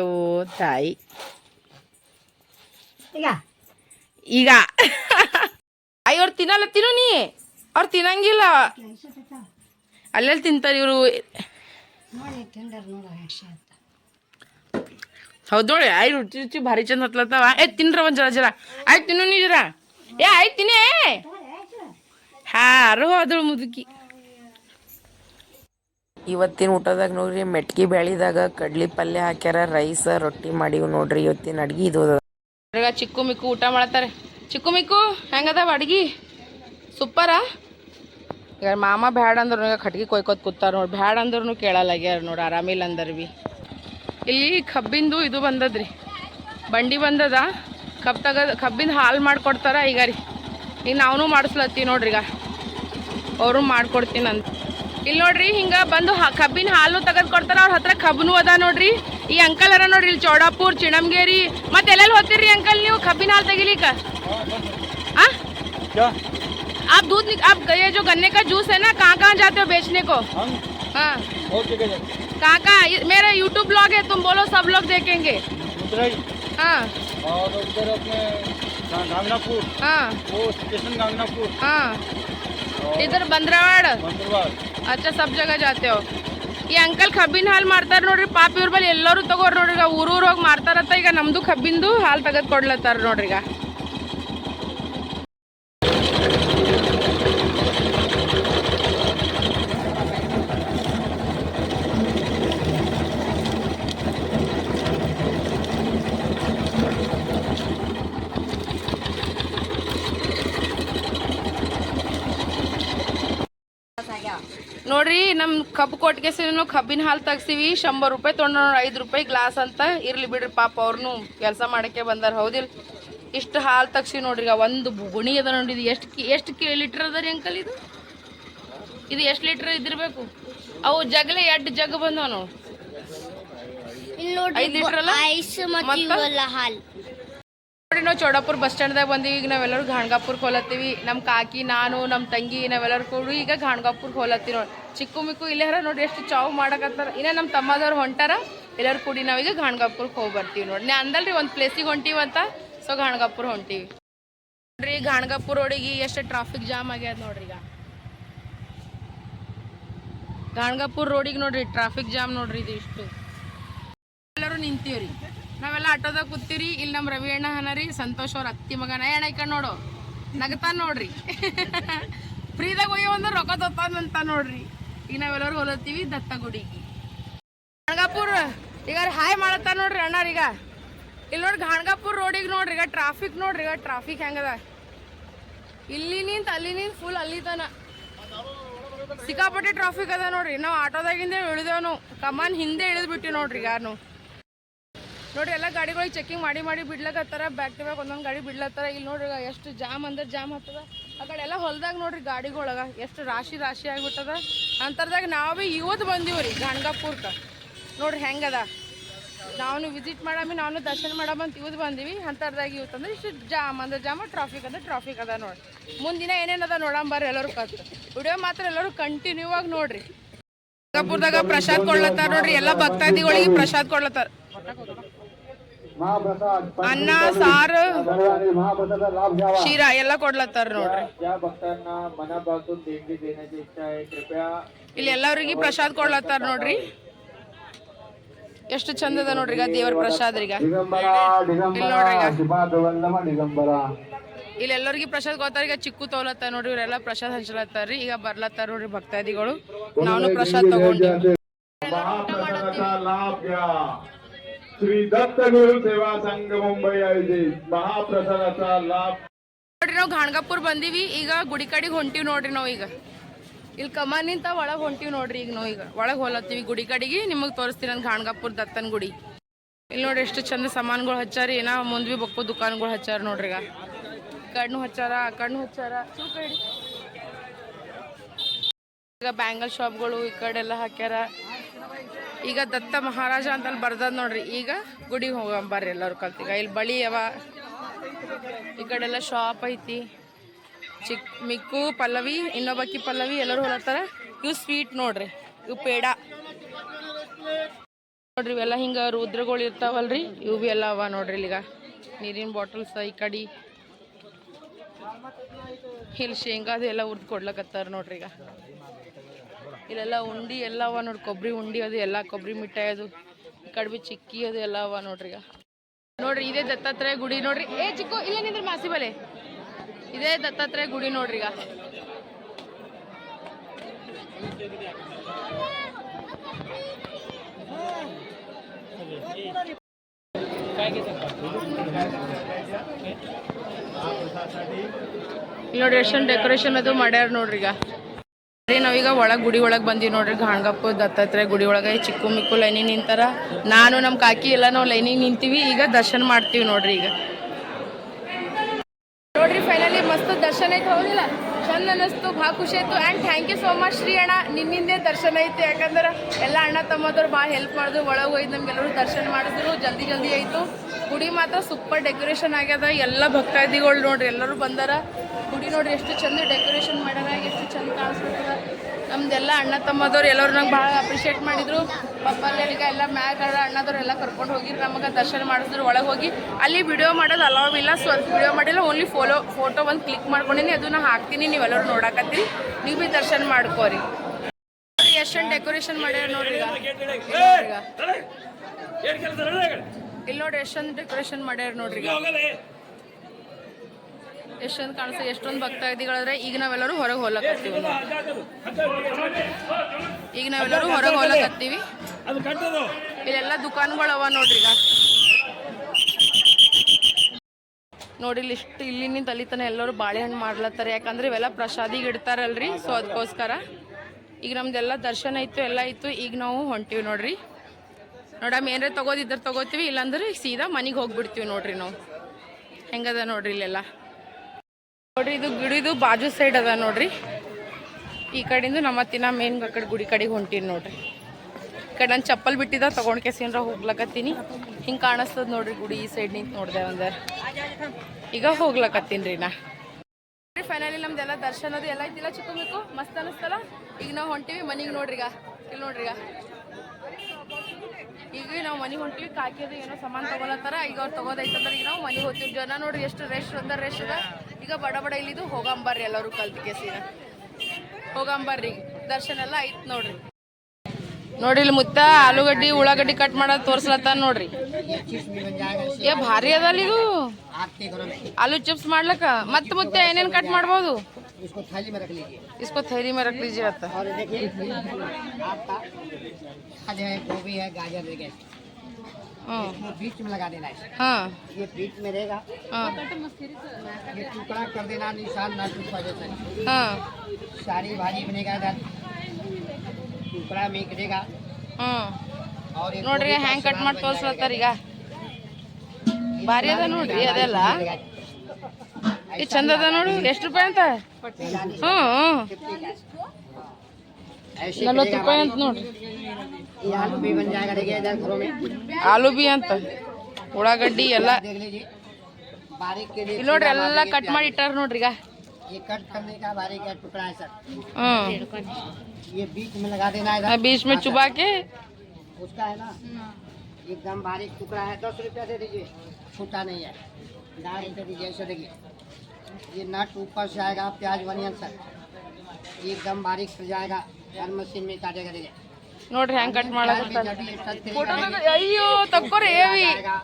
ಓ ತಾಯಿ. ಈಗ? ಈಗ. ಅಯ್ಯ ಅವ್ರು ತಿನ್ನಲ್ಲ ತಿನ್ನು ನೀ. ಅವ್ರು ತಿನ್ನಂಗಿಲ್ಲ. ಅಲ್ಲೆಲ್ಲಿ ತಿಂತಾರೆ ಇವರು. ಹೌದು ನೋಡಿ ಆಯ್ ರುಚಿ ರುಚಿ ಭಾರಿ ಚಂದ ಹತ್ಲತ್ತಾವ. ಏ ತಿನ್ರ ಒಂದ್ ಜರ ಜರ. ಆಯ್ತು ತಿನ್ನು ನೀ ಜರ. ಏ ಆಯ್ತು ತಿನ್ನೇ. ಹಾರು ಹೋದಳು ಮುದುಕಿ. ಇವತ್ತಿನ ಊಟದಾಗ ನೋಡ್ರಿ, ಮೆಟ್ಗಿ ಬ್ಯಾಳಿದಾಗ ಕಡ್ಲಿ ಪಲ್ಯ ಹಾಕ್ಯಾರ, ರೈಸ್, ರೊಟ್ಟಿ ಮಾಡಿವ್ ನೋಡ್ರಿ ಇವತ್ತಿನ ಅಡ್ಗಿ ಇದು. ಈಗ ಚಿಕ್ಕು ಮಿಕ್ಕು ಊಟ ಮಾಡತ್ತಾರೆ. ಚಿಕ್ಕು ಮಿಕ್ಕು, ಹೆಂಗದಾವ ಅಡ್ಗಿ? ಸೂಪರಾ ಈಗ ಮಾಮ ಬ್ಯಾಡ ಅಂದ್ರೂ ಈಗ ಕಟ್ಗಿ ಕೊಯ್ಕೋತ್ ಕೂತಾರ ನೋಡಿ, ಬ್ಯಾಡ ಅಂದ್ರೂ ಕೇಳಲ್ಲಾಗ್ಯಾರ ನೋಡಿ, ಆರಾಮಿಲ್ಲ ಅಂದರ್ ಭೀ ಇಲ್ಲಿ ಕಬ್ಬಿಂದು ಇದು ಬಂದದ್ರಿ. ಬಂಡಿ ಬಂದದ, ಕಬ್ ತಗದ, ಕಬ್ಬಿಂದ ಹಾಲು ಮಾಡ್ಕೊಡ್ತಾರ ಈಗ ರೀ. ಈಗ ನಾವು ಮಾಡಿಸ್ಲತ್ತೀವಿ ನೋಡ್ರಿ ಈಗ. ಅವರು ಮಾಡ್ಕೊಡ್ತೀನಿ ಅಂತ ಇಲ್ಲಿ ನೋಡ್ರಿ ಹಿಂಗ ಬಂದು ಹ- ಕಬ್ಬಿನ ಹಾಲು ತೆಗೆದು ಕೊಡ್ತಾರ ಅವ್ರ ಹತ್ರ ಕಬ್ಬನು ಅದ ನೋಡ್ರಿ ಈ ಅಂಕಲ್ ಅರ ನೋಡ್ರಿ ಇಲ್ಲಿ ಚೌಡಾಪುರ್ ಚಿಣಮ್ಗೇರಿ ಮತ್ತೆ ಎಲ್ಲೆಲ್ಲಿ ಹೋಗ್ತೀರಿ ಅಂಕಲ್ ನೀವು ಕಬ್ಬಿನ ಹಾಲು ತೆಗಿಲಿಕ್ಕ ಆ आप दूध निक- आप ये जो गन्ने का जूस है ना कहाँ कहाँ जाते हो बेचने को हाँ कहाँ कहाँ ये- मेरा यूट्यूब ब्लॉग है तुम बोलो सब लोग देखेंगे हाँ और उधर अपने गा- गांगनापुर हाँ वो स्टेशन गांगनापुर हाँ इधर बंद्रावाड़ मंगलवार अच्छा सब जगह जाते हो ಈ ಅಂಕಲ್ ಕಬ್ಬಿನ ಹಾಲು ಮಾರ್ತಾರ ನೋಡ್ರಿ ಪಾಪ ಇವ್ರ ಬಳಿ ಎಲ್ಲರೂ ತಗೋರ್ ನೋಡ್ರಿ ಈಗ ಊರೂರ್ ಹೋಗಿ ಮಾರ್ತಾರತ್ತ ಈಗ ನಮ್ದು ಕಬ್ಬಿಂದು ಹಾಲು ತೆಗೆದು ಕೊಡ್ಲತ್ತಾರ ನೋಡ್ರಿ ಈಗ ಕಬ್ಬು ಕೊಟ್ಟಿಗೆ ಕಬ್ಬಿನ ಹಾಲು ತೆಗ್ಸಿವಿ. ಶಂಬರ್ ರೂಪಾಯಿ ತೊಗೊಂಡು ಐದು ರೂಪಾಯಿ ಗ್ಲಾಸ್ ಅಂತ. ಇರ್ಲಿ ಬಿಡ್ರಿ ಪಾಪ ಅವ್ರನ್ನು ಕೆಲಸ ಮಾಡಕ್ಕೆ ಬಂದಾರ. ಹೌದಿಲ್ಲ ಇಷ್ಟು ಹಾಲು ತೆಗ್ಸಿ ನೋಡ್ರಿ ಈಗ ಒಂದು ಗುಣಿ ಅದ ನೋಡಿ ಇದು. ಎಷ್ಟು ಎಷ್ಟು ಕಿ ಲೀಟ್ರ್ ಅದ ರೀ ಅಂಕಲ್ ಇದು? ಇದು ಎಷ್ಟು ಲೀಟ್ರ್ ಇದ್ದಿರ್ಬೇಕು? ಅವು ಜಗಲೆ ಎಡ್ ಜಗ್ ಬಂದವ ನೋಡಿ. ಐದು ಲೀಟ್ರ್ ಅಲ್ಲ? ಮತ್ತ? ಹಾಲ್. ನೋಡಿ, ನಾವು ಚೌಡಾಪುರ ಬಸ್ ಸ್ಟ್ಯಾಂಡ್ದಾಗ ಬಂದೀವಿ. ಈಗ ನಾವೆಲ್ಲರೂ ಗಾಣ್ಗಾಪುರ್ಗೆ ಹೋಲತ್ತೀವಿ. ನಮ್ಮ ಕಾಕಿ, ನಾನು ನಮ್ಮ ತಂಗಿ, ನಾವೆಲ್ಲರೂ ಕೂಡ ಈಗ ಘಾಣಗಾಪುರ್ ಹೋಲತ್ತೀವಿ ನೋಡಿ. ಚಿಕ್ಕು ಮಿಕ್ಕು ಇಲ್ಲೇ ಹರ ನೋಡಿ, ಎಷ್ಟು ಚಾವು ಮಾಡಕತ್ತಾರ. ಇನ್ನೇ ನಮ್ಮ ತಮ್ಮದವ್ರು ಹೊಂಟಾರ. ಎಲ್ಲರೂ ಕೂಡಿ ನಾವೀಗ ಗಾಣ್ಗಾಪುರ್ಗೆ ಹೋಗಿ ಬರ್ತೀವಿ ನೋಡಿ. ನಾ ಅಂದಲ್ರಿ ಒಂದು ಪ್ಲೇಸಿಗೆ ಹೊಂಟೀವಂತ ಸೊ ಗಾಣ್ಗಾಪುರ್ ಹೊಂಟೀವಿ. ನೋಡ್ರಿ ಗಾಣ್ಗಾಪುರ ರೋಡಿಗೆ ಎಷ್ಟು ಟ್ರಾಫಿಕ್ ಜಾಮ್ ಆಗ್ಯದ ನೋಡ್ರಿ ಈಗ. ಘಾಣಗಾಪುರ್ ರೋಡಿಗೆ ನೋಡ್ರಿ ಟ್ರಾಫಿಕ್ ಜಾಮ್ ನೋಡ್ರಿ ಇದು ಇಷ್ಟು. ಎಲ್ಲರೂ ನಿಂತೀವ್ರಿ. ನಾವೆಲ್ಲ ಆಟೋದಾಗ ಕೂತೀರಿ ಇಲ್ಲಿ ನಮ್ಮ ರವಿ ಅಣ್ಣ ಹನರಿ ಸಂತೋಷ್ ಅವ್ರ ಅತ್ತಿ ಮಗನ. ಅಣ್ಣ, ಈ ನೋಡು, ನಗತಾನ ನೋಡ್ರಿ. ಫ್ರೀದಾಗ ಹೋಗಿ ಅಂದ್ರೆ ರೊಕ್ಕ ತೊತ್ತಾನಂತ ನೋಡ್ರಿ. ಈಗ ನಾವೆಲ್ಲರೂ ಹೊಲತ್ತೀವಿ ದತ್ತಗುಡಿಗೆ ಗಾಣಗಾಪುರ್ ಈಗ ಹಾಯ್ ಮಾಡತ್ತ ನೋಡ್ರಿ ಅಣ್ಣಾರೀಗ ಇಲ್ಲಿ ನೋಡ್ರಿ ಗಾಣಗಾಪುರ್ ರೋಡಿಗೆ ನೋಡ್ರಿ, ಈಗ ಟ್ರಾಫಿಕ್ ನೋಡ್ರಿ, ಈಗ ಟ್ರಾಫಿಕ್ ಹೆಂಗದ. ಇಲ್ಲಿ ನಿಂತ, ಅಲ್ಲಿ ನಿಂತ ಫುಲ್ ಅಲ್ಲಿ ತನ. ಸಿಕ್ಕಾಪಟ್ಟೆ ಟ್ರಾಫಿಕ್ ಅದ ನೋಡ್ರಿ. ನಾವು ಆಟೋದಾಗಿಂದ ಇಳಿದೇವ್ ನಾವು. ಕಮಾನ್ ಹಿಂದೆ ಇಳಿದ್ಬಿಟ್ಟಿ ನೋಡ್ರಿ ಯಾರು ನೋಡ್ರಿ ಎಲ್ಲ ಗಾಡಿಗಳಿಗೆ ಚೆಕಿಂಗ್ ಮಾಡಿ ಮಾಡಿ ಬಿಡ್ಲಕತ್ತಾರ. ಬ್ಯಾಕ್ ಟು ಬ್ಯಾಕ್ ಒಂದೊಂದು ಗಾಡಿ ಬಿಡ್ಲತ್ತಾರ ಇಲ್ಲಿ ನೋಡ್ರಿ ಎಷ್ಟು ಜಾಮ್ ಅಂದ್ರೆ ಜಾಮ್ ಹತ್ತದ ಆ ಕಡೆ ಎಲ್ಲ ಹೊಲ್ದಾಗ ನೋಡ್ರಿ ಗಾಡಿಗಳಾಗ ಎಷ್ಟು ರಾಶಿ ರಾಶಿ ಆಗಿಬಿಟ್ಟದ. ಅಂತರ್ದಾಗ ನಾವು ಭೀ ಇವತ್ತು ಬಂದೀವಿ ರೀ ಗಾಣಗಾಪುರ್ಕ ನೋಡ್ರಿ ಹೆಂಗದ ನಾವು ವಿಸಿಟ್ ಮಾಡಾಮಿ ನಾವು ದರ್ಶನ ಮಾಡಮಂತ ಇವತ್ತು ಬಂದೀವಿ. ಅಂತರ್ದಾಗ ಇವತ್ತು ಅಂದ್ರೆ ಇಷ್ಟು ಜಾಮ್ ಅಂದ್ರೆ ಜಾಮ್ ಟ್ರಾಫಿಕ್ ಅಂದ್ರೆ ಟ್ರಾಫಿಕ್ ಅದ ನೋಡ್ರಿ. ಮುಂದಿನ ಏನೇನದ ನೋಡಂಬಾರ ಎಲ್ಲರೂ ಕತ್ ವಿಡಿಯೋ ಮಾತ್ರ ಎಲ್ಲರೂ ಕಂಟಿನ್ಯೂ ಆಗಿ ನೋಡ್ರಿ. ಗಾಣಗಾಪುರದಾಗ ಪ್ರಸಾದ ಕೊಡ್ಲತ್ತಾರ ನೋಡ್ರಿ, ಎಲ್ಲಾ ಭಕ್ತಾದಿಗಳಿಗೆ ಪ್ರಸಾದ್ ಕೊಡ್ಲತ್ತಾರ. ಅನ್ನ ಸಾರು ಶಿರಾ ಎಲ್ಲ ಕೊಡ್ಲತ್ತಾರ ನೋಡ್ರಿ. ಇಲ್ಲಿ ಎಲ್ಲರಿಗೂ ಪ್ರಸಾದ್ ಕೊಡ್ಲತ್ತಾರ ನೋಡ್ರಿ. ಎಷ್ಟು ಚಂದ ಅದ ನೋಡ್ರಿ ಈಗ ದೇವರ ಪ್ರಸಾದ್ ಈಗ. ಇಲ್ಲಿ ಎಲ್ಲರಿಗೂ ಪ್ರಸಾದ್ ಕೊಡ್ತಾರ ಈಗ. ಚಿಕ್ಕು ತೋಲತ್ತಾರ ನೋಡ್ರಿ ಇವರೆಲ್ಲ ಪ್ರಸಾದ್ ಹಂಚಲತ್ತಾರ್ರಿ ಈಗ ಬರ್ಲತ್ತಾರ ನೋಡ್ರಿ ಭಕ್ತಾದಿಗಳು. ನಾನು ಪ್ರಸಾದ್ ತಗೊಂಡಿ श्री दत्त गुरु सेवा संघ मुंबई आयोजित महाप्रसादाचा लाभ ನೋಡ್ರಿ ನಾವು ಗಾಣಗಾಪುರ್ ಬಂದೀವಿ ಈಗ ಗುಡಿ ಕಡೆಗೆ ಹೊಂಟಿವಿ ನೋಡ್ರಿ ನಾವು ಈಗ ಇಲ್ಲಿ ಕಮಾನಿಂದ ಒಳಗೆ ಹೊಂಟಿವಿ ನೋಡ್ರಿ ಈಗ ನಾವು ಈಗ ಒಳಗೆ ಹೋಲತ್ತೀವಿ ಗುಡಿ ಕಡೆಗೆ ನಿಮಗೆ ತೋರಿಸ್ತೀನಿ ನಾನು ಗಾಣಗಾಪುರ್ ದತ್ತನ್ ಗುಡಿ ಇಲ್ಲಿ ನೋಡ್ರಿ ಎಷ್ಟು ಚಂದ ಸಾಮಾನುಗಳು ಹಚ್ಚಾರಿ ಏನೋ ಮುಂದ್ವಿ ಬಕ್ಕು ದುಕಾನ್ಗಳು ಹಚ್ಚಾರ ನೋಡ್ರಿ ಈಗ ಕಣ್ಣು ಹಚ್ಚಾರ ಆ ಕಣ್ಣು ಹಚ್ಚಾರ ಚೂಕ ಹಿಡಿ. ಈಗ ಬ್ಯಾಂಗಲ್ ಶಾಪ್ಗಳು ಈ ಕಡೆ ಎಲ್ಲ ಹಾಕ್ಯಾರ ಈಗ ದತ್ತ ಮಹಾರಾಜ ಅಂತ ಅಲ್ಲಿ ಬರ್ದದ್ ನೋಡ್ರಿ. ಈಗ ಗುಡಿಗೆ ಹೋಗಂಬರ್ರಿ ಎಲ್ಲರೂ ಕಲ್ತೀಗ. ಇಲ್ಲಿ ಬಳಿ ಅವ. ಈ ಕಡೆ ಎಲ್ಲ ಶಾಪ್ ಐತಿ. ಚಿಕ್ ಮಿಕ್ಕು, ಪಲ್ಲವಿ ಇನ್ನೊಬ್ಬಕ್ಕಿ ಪಲ್ಲವಿ ಎಲ್ಲರೂ ಹೊಲತ್ತಾರ ಇವು ಸ್ವೀಟ್ ನೋಡ್ರಿ. ಇವು ಪೇಡ. ನೋಡ್ರಿ ಇವೆಲ್ಲ ಹಿಂಗ ರುದ್ರಗಳು ಇರ್ತಾವಲ್ರಿ. ಇವು ಬಿ ಎಲ್ಲ ಅವ ನೋಡ್ರಿ ಇಲ್ಲಿಗ. ನೀರಿನ ಬಾಟಲ್ಸ್ ಈ ಕಡೆ. ಇಲ್ಲಿ ಶೇಂಗಾದು ಎಲ್ಲ ಉರ್ದು ಕೊಡ್ಲಕತ್ತಾರ ನೋಡ್ರಿ ಈಗ. ಇಲ್ಲೆಲ್ಲ ಉಂಡಿ ಎಲ್ಲ ಅವ ನೋಡ್ರಿ ಕೊಬ್ಬರಿ ಉಂಡಿ ಅದು ಎಲ್ಲ ಕೊಬ್ಬರಿ ಮಿಠಾಯಿ ಅದು, ಕಡ್ಬಿ ಚಿಕ್ಕಿ ಅದು ಎಲ್ಲ ಅವ ನೋಡ್ರಿ ಈಗ. ನೋಡ್ರಿ, ಇದೇ ದತ್ತಾತ್ರೇಯ ಗುಡಿ ನೋಡ್ರಿ. ಏ ಚಿಕ್ಕು, ಇಲ್ಲ ನಿಂದ್ರಿ ಮಾಸಿ ಬಲೆ. ಇದೇ ದತ್ತಾತ್ರೇಯ ಗುಡಿ ನೋಡ್ರಿ ಈಗ. ನೋಡ್ರಿ ಎಷ್ಟೊಂದು ಡೆಕೋರೇಷನ್ ಅದು ಮಾಡ್ಯಾರ ನೋಡ್ರಿ ಈಗ. ರೀ ನಾವೀಗ ಒಳಗೆ ಗುಡಿ ಒಳಗೆ ಬಂದೀವಿ ನೋಡ್ರಿ, ಗಾಣಗಪ್ಪ, ದತ್ತಾತ್ರೇಯ ಗುಡಿ ಒಳಗೆ ಚಿಕ್ಕು ಮಿಕ್ಕು ಲೈನಿಗೆ ನಿಂತಾರ. ನಾನು ನಮ್ಮ ಕಾಕಿ ಎಲ್ಲ ನಾವು ಲೈನಿಗೆ ನಿಂತೀವಿ, ಈಗ ದರ್ಶನ ಮಾಡ್ತೀವಿ ನೋಡ್ರಿ ಈಗ. ನೋಡ್ರಿ ಫೈನಲಿ ಮಸ್ತ್ ದರ್ಶನ ಐತೆ ಹೌದಿಲ್ಲ? ಚಂದ ಅನ್ನಿಸ್ತು ಭಾಳ ಖುಷಿ ಆಯಿತು. And thank you so much Shri ಅಣ್ಣ. ನಿನ್ನಿಂದೇ ದರ್ಶನ ಐತೆ. ಯಾಕಂದ್ರೆ ಎಲ್ಲ ಅಣ್ಣ ತಮ್ಮದವ್ರು ಭಾಳ ಹೆಲ್ಪ್ ಮಾಡಿದ್ರು ಒಳಗೆ ಹೋಯ್ತು ನಮಗೆಲ್ಲರೂ ದರ್ಶನ ಮಾಡಿದ್ರು. ಜಲ್ದಿ ಜಲ್ದಿ ಆಯಿತು. ಗುಡಿ ಮಾತ್ರ ಸೂಪರ್ ಡೆಕೋರೇಷನ್ ಆಗ್ಯದ. ಎಲ್ಲ ಭಕ್ತಾದಿಗಳು ನೋಡ್ರಿ, ಎಲ್ಲರೂ ಬಂದಾರ. ಗುಡಿ ನೋಡ್ರಿ, ಎಷ್ಟು ಚಂದ ಡೆಕೋರೇಷನ್ ಮಾಡ್ಯಾರ, ಎಷ್ಟು ಚಂದ ಕಾಣಿಸ್ಬಿಟ್ಟದ ನಮ್ದೆಲ್ಲ ಅಣ್ಣ ತಮ್ಮದವ್ರು ಎಲ್ಲರೂ ನಂಗೆ ಭಾಳ ಅಪ್ರಿಷಿಯೇಟ್ ಮಾಡಿದ್ರು. ಪಪ್ಪಲ್ಲಿಗ ಎಲ್ಲ ಮ್ಯಾಗ ಅಣ್ಣದವ್ರು ಎಲ್ಲ ಕರ್ಕೊಂಡು ಹೋಗಿ ನಮಗೆ ದರ್ಶನ ಮಾಡಿಸಿದ್ರು ಒಳಗೆ ಹೋಗಿ. ಅಲ್ಲಿ ವಿಡಿಯೋ ಮಾಡೋದು ಅಲೌ ಇಲ್ಲ ಸೊ ವಿಡಿಯೋ ಮಾಡಿಲ್ಲ ಓನ್ಲಿ ಫೋಲೋ ಫೋಟೋ ಒಂದು ಕ್ಲಿಕ್ ಮಾಡ್ಕೊಂಡಿನಿ ಅದನ್ನ ಹಾಕ್ತೀನಿ ನೀವೆಲ್ಲರೂ ನೋಡಾಕತ್ತೀರಿ. ನೀವು ಭೀ ದರ್ಶನ ಮಾಡ್ಕೋರಿ. ಎಷ್ಟೊಂದು ಡೆಕೋರೇಷನ್ ಮಾಡ್ಯಾರ ನೋಡ್ರಿ ಈಗ. ಇಲ್ಲಿ ನೋಡಿ ಎಷ್ಟೊಂದು ಡೆಕೋರೇಷನ್ ಮಾಡ್ಯಾರ ನೋಡ್ರಿ ಈಗ. ಎಷ್ಟೊಂದು ಕಾಣಿಸ್ತದೆ ಎಷ್ಟೊಂದು ಭಕ್ತಾದಿಗಳಾದ್ರೆ ಈಗ ನಾವೆಲ್ಲರೂ ಹೊರಗೆ ಹೋಗ್ಲಕತ್ತೀವಿ. ಈಗ ನಾವೆಲ್ಲರೂ ಹೊರಗೆ ಹೋಗ್ಲಕತ್ತೀವಿ. ಇಲ್ಲೆಲ್ಲ ದುಕಾನ್ಗಳು ಅವ ನೋಡ್ರಿ ಈಗ. ನೋಡಿ ಇಲ್ಲಿ ಇಷ್ಟು ಇಲ್ಲಿನಿಂದ ಅಲ್ಲಿತನ ಎಲ್ಲರೂ ಬಾಳೆಹಣ್ಣು ಮಾಡ್ಲತ್ತಾರೆ. ಯಾಕಂದ್ರೆ ಇವೆಲ್ಲ ಪ್ರಸಾದಿಗೆ ಇಡ್ತಾರಲ್ರಿ, ಸೊ ಅದಕ್ಕೋಸ್ಕರ ಈಗ ನಮ್ದೆಲ್ಲ ದರ್ಶನ ಇತ್ತು, ಎಲ್ಲ ಇತ್ತು. ಈಗ ನಾವು ಹೊಂಟಿವಿ ನೋಡ್ರಿ. ನೋಡಮ್ಮ ಏನಾರ ತಗೋದಿದ್ರೆ ತಗೋತೀವಿ, ಇಲ್ಲಾಂದ್ರೆ ಸೀದಾ ಮನೆಗೆ ಹೋಗ್ಬಿಡ್ತೀವಿ ನೋಡ್ರಿ ನಾವು. ಹೆಂಗದ ನೋಡ್ರಿ ಇಲ್ಲೆಲ್ಲ? ನೋಡ್ರಿ, ಇದು ಗುಡಿದು ಬಾಜು ಸೈಡ್ ಅದ ನೋಡ್ರಿ. ಈ ಕಡೆಯಿಂದ ನಮ್ಮ ತಿನ್ನ ಮೇನ್ ಕಡೆ ಗುಡಿ ಕಡೆಗೆ ಹೊಂಟೀನಿ ನೋಡ್ರಿ. ಈ ಕಡೆ ನಾನು ಚಪ್ಪಲ್ ಬಿಟ್ಟಿದ್ದ, ತಗೊಂಡ್ ಕೆಸಿನ್ರ ಹೋಗ್ಲಕತ್ತೀನಿ. ಹಿಂಗೆ ಕಾಣಿಸ್ತದ ನೋಡ್ರಿ ಗುಡಿ ಈ ಸೈಡ್ ನಿಂತು ನೋಡ್ದೆ ಒಂದರ್ ಈಗ ಹೋಗ್ಲಕತ್ತೀನಿ ರೀ ನಾ. ಫೈನಲಿ ನಮ್ದೆಲ್ಲ ದರ್ಶನದು ಎಲ್ಲ ಇದ್ದಿಲ್ಲ ಚಿಕ್ಕಬೇಕು ಮಸ್ತ್ ಅನಿಸ್ತಲ್ಲ ಈಗ ನಾವು ಹೊಂಟಿವಿ ಮನೆಗೆ ನೋಡ್ರಿ ಈಗ ಇಲ್ಲಿ ನೋಡ್ರಿ ಈಗ ಈಗ ನಾವು ಮನೆಗೆ ಹೊಂಟಿವಿ ಕಾಕಿದು ಏನೋ ಸಾಮಾನು ತಗೋಲತ್ತಾರ ಈಗ ಅವ್ರು ತಗೋದೈತಂದ್ರೆ ಈಗ ನಾವು ಮನೆಗೆ ಹೋಗ್ತೀವಿ. ಜನ ನೋಡ್ರಿ ಎಷ್ಟು ರೆಸ್ಟ್ ಅಂದ ರೆಸ್ಟ್ ಅದ. ಈಗ ಬಡ ಬಡ ಇಲ್ಲಿದು ಹೋಗಂಬರ್ರಿ ಎಲ್ಲರೂ ಕಲ್ತಿಗೆ ಸೀದಾ ಹೋಗಂಬರ್ರಿ ದರ್ಶನ ಎಲ್ಲ ಐತ್ ನೋಡ್ರಿ. ನೋಡಿ ಇಲ್ಲಿ ಮುತ್ತ ಆಲೂಗಡ್ಡಿ ಉಳ್ಳಾಗಡ್ಡಿ ಕಟ್ ಮಾಡೋದು ತೋರ್ಸ್ಲತ್ತ ನೋಡ್ರಿ. ಏ ಭಾರಿ ಅದಲ್ಲ ಇದು. ಆಲೂ ಚಿಪ್ಸ್ ಮಾಡ್ಲಕ್ಕ? ಮತ್ತೆ ಮುತ್ತೆ ಏನೇನ್ ಕಟ್ ಮಾಡ್ಬೋದು? इसको थाली में रख लीजिए इसको थैली में रख लीजिए आता और देखिए आपका आज है गोभी है गाजर है हम्म इसको बीच में लगा देना है हाँ ये बीच में रहेगा हाँ ये टुकड़ा कर देना निशान ना टूट जैसे हाँ सारी भाजी बनेगा इधर टुकड़ा में गिरेगा ಹ್ಮ್ और ये ನೋಡ್ರಿ गोभी का ಹ್ಯಾಂಗ್ ಕಟ್ सलाद ಮಾಡಿ बन ತೋರ್ಸ್ಲತ್ತಾರ जाएगा ಈಗ ಭಾರಿ ಅದ ನೋಡ್ರಿ ಅದೆಲ್ಲ ಈ ಚಂದ ಅದ ನೋಡು ಎಷ್ಟು ರೂಪಾಯಿ ಅಂತ ಹ್ಮ್ ऐसे ನಲ್ವತ್ತು करेगा ರೂಪಾಯಿ ಅಂತ ನೋಡ್ರಿ ये आलू भी बन जाएगा देखिए इधर घरों में ಆಲೂ ಬಿ ಅಂತ ಉಳ್ಳಾಗಡ್ಡಿ ಎಲ್ಲ देख लीजिए बारीक के लिए ಇಲ್ಲಿ ನೋಡ್ರಿ खीरा ಎಲ್ಲ मार ಕಟ್ देंगे ಮಾಡಿ ಇಟ್ಟಾರ ನೋಡ್ರಿ ಈಗ ये कट करने का बारीक का टुकड़ा है सर ಹ್ಮ್ ये बीच में लगा देना है ಆ इधर बीच में चुबा के उसका है ना एकदम बारीक टुकड़ा है दस रुपया दे दीजिए छूटा नहीं है ढाई रुपये दीजिए ऐसे देखिए ये नट ऊपर से आएगा प्याज बनियन सर एकदम बारीक से जाएगा हर मशीन में काटेगा देखिए ನೋಡ್ರಿ ಹೆಂಗ್ ಕಟ್ ಮಾಡಕ್ प्याज भी जब ये सब तेल ಫೋಟೋ डालेंगे, ಅಯ್ಯೋ ತಕ್ಕೋರಿ ಏವಿ आएगा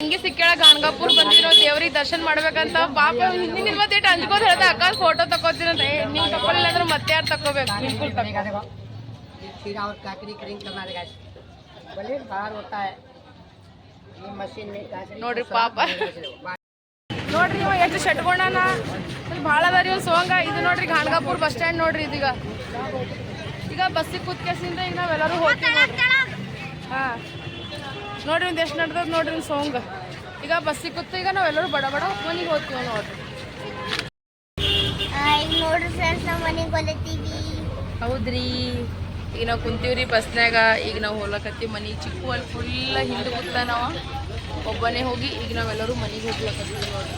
ಹಿಂಗೆ ಸಿಕ್ಕೇಳ ಗಾಣಗಾಪುರ್ ಬಂದಿರೋ ದೇವ್ರಿಗೆ ದರ್ಶನ ಮಾಡ್ಬೇಕಂತ ಪಾಪ ಹಿಂದಿನ ಮತ್ತೆ ಇಟ್ಟು ಅಂಜ್ಕೋದ್ ಹೇಳ್ದ ಅಕ್ಕ ಫೋಟೋ ತಕೋತೀನಿ ಅಂತ ಏ, ನೀವು ತಕೊಳಿಲ್ಲ ಅಂದ್ರೆ ಮತ್ತೆ ಯಾರು ತಕೋಬೇಕು ಬಿಲ್ಕುಲ್ ತಕೋ बनेगा देखो ये खीरा और काकड़ी कटिंग करना रहेगा बोले बाहर होता है ये मशीन में काकड़ी ನೋಡ್ರಿ ನೋಡ್ರಿ ಇವ ಎಷ್ಟು ಶಟ್ಕೊಂಡಾನ ಇಲ್ಲಿ ಭಾಳ ಅದ ರೀ ಸೋಂಗ ಇದು ನೋಡ್ರಿ ಗಾಣಗಾಪುರ್ ಬಸ್ ಸ್ಟ್ಯಾಂಡ್ ನೋಡ್ರಿ ಇದೀಗ. ಈಗ ಬಸ್ಸಿಗೆ ಕೂತ್ಕೆಸಿಂದ ಈಗ ನಾವೆಲ್ಲರೂ ಹೋಗ್ತೀವಿ ಹಾಂ. ನೋಡ್ರಿ ಒಂದು ಎಷ್ಟು ನಡ್ದದ ನೋಡ್ರಿ ಒಂದು ಸೋಂಗ ಈಗ ಬಸ್ಸಿಗೆ ಕೂತು ಈಗ ನಾವೆಲ್ಲರೂ ಬಡ ಬಡ ಮನೆಗೆ ಹೋಗ್ತೀವಿ ನೋಡ್ರಿ. ಈಗ ನೋಡ್ರಿ ಫ್ರೆಂಡ್ಸ್ ನಾವು ಮನೆಗೆ ಹೌದ್ರಿ. ಈಗ ನಾವು ಕುಂತೀವ್ರಿ ಬಸ್ನಾಗ ಈಗ ನಾವು ಹೋಗ್ಲಕತ್ತೀವಿ ಮನೆ ಚಿಕ್ಕು ಅಲ್ಲಿ ಫುಲ್ ಹಿಂದೆ ಕೂತ ನಾವು. ಒಬ್ಬನೇ ಹೋಗಿ ಈಗ ನಾವೆಲ್ಲರೂ ಮನೆಗೆ ಹೋಗ್ಲಕತ್ತೀವಿ ನೋಡಿ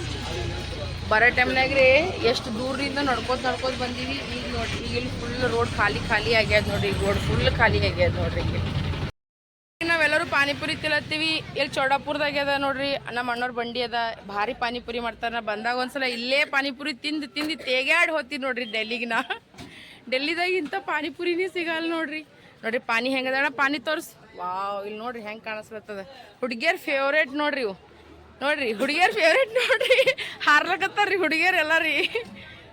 ಬರೋ ಟೈಮ್ನಾಗ ರೀ ಎಷ್ಟು ದೂರದಿಂದ ನಡ್ಕೋತ ನಡ್ಕೋತ ಬಂದೀವಿ. ಈಗ ನೋಡಿ ಈಗ ಇಲ್ಲಿ ಫುಲ್ ರೋಡ್ ಖಾಲಿ ಖಾಲಿ ಆಗ್ಯದ ನೋಡ್ರಿ. ರೋಡ್ ಫುಲ್ ಖಾಲಿ ಆಗ್ಯದ ನೋಡ್ರಿ ಈಗ ನಾವೆಲ್ಲರೂ ಪಾನಿಪುರಿ ತಿಲ್ಲತ್ತೀವಿ ಇಲ್ಲಿ ಚೌಡಾಪುರದಾಗ ಅದ ನೋಡ್ರಿ. ನಮ್ಮ ಅಣ್ಣವ್ರ ಬಂಡಿ ಅದ. ಭಾರಿ ಪಾನಿಪುರಿ ಮಾಡ್ತಾರ ನಾ. ಬಂದಾಗ ಒಂದ್ಸಲ ಇಲ್ಲೇ ಪಾನಿಪುರಿ ತಿಂದು ತಿಂದು ತೇಗ್ಯಾಡ್ ಹೋಗ್ತೀವಿ ನೋಡ್ರಿ ಡೆಲ್ಲಿಗೆ ನಾ. ಡೆಲ್ಲಿದಾಗ ಇಂಥ ಪಾನಿಪುರಿನೇ ಸಿಗಲ್ಲ ನೋಡ್ರಿ. ನೋಡ್ರಿ, ಪಾನಿ ಹೆಂಗದ ಪಾನಿ ತೋರ್ಸ್. ವಾವ್ ಇಲ್ಲಿ ನೋಡ್ರಿ ಹೆಂಗೆ ಕಾಣಿಸ್ಲತ್ತದ. ಹುಡುಗಿಯರ್ ಫೇವ್ರೇಟ್ ನೋಡ್ರಿ ಇವು. ನೋಡ್ರಿ, ಹುಡುಗಿಯರ್ ಫೇವ್ರೇಟ್ ನೋಡ್ರಿ. ಹಾರ್ಲಕತ್ತಾರ್ರಿ ಹುಡುಗಿಯರ್ ಎಲ್ಲ ರೀ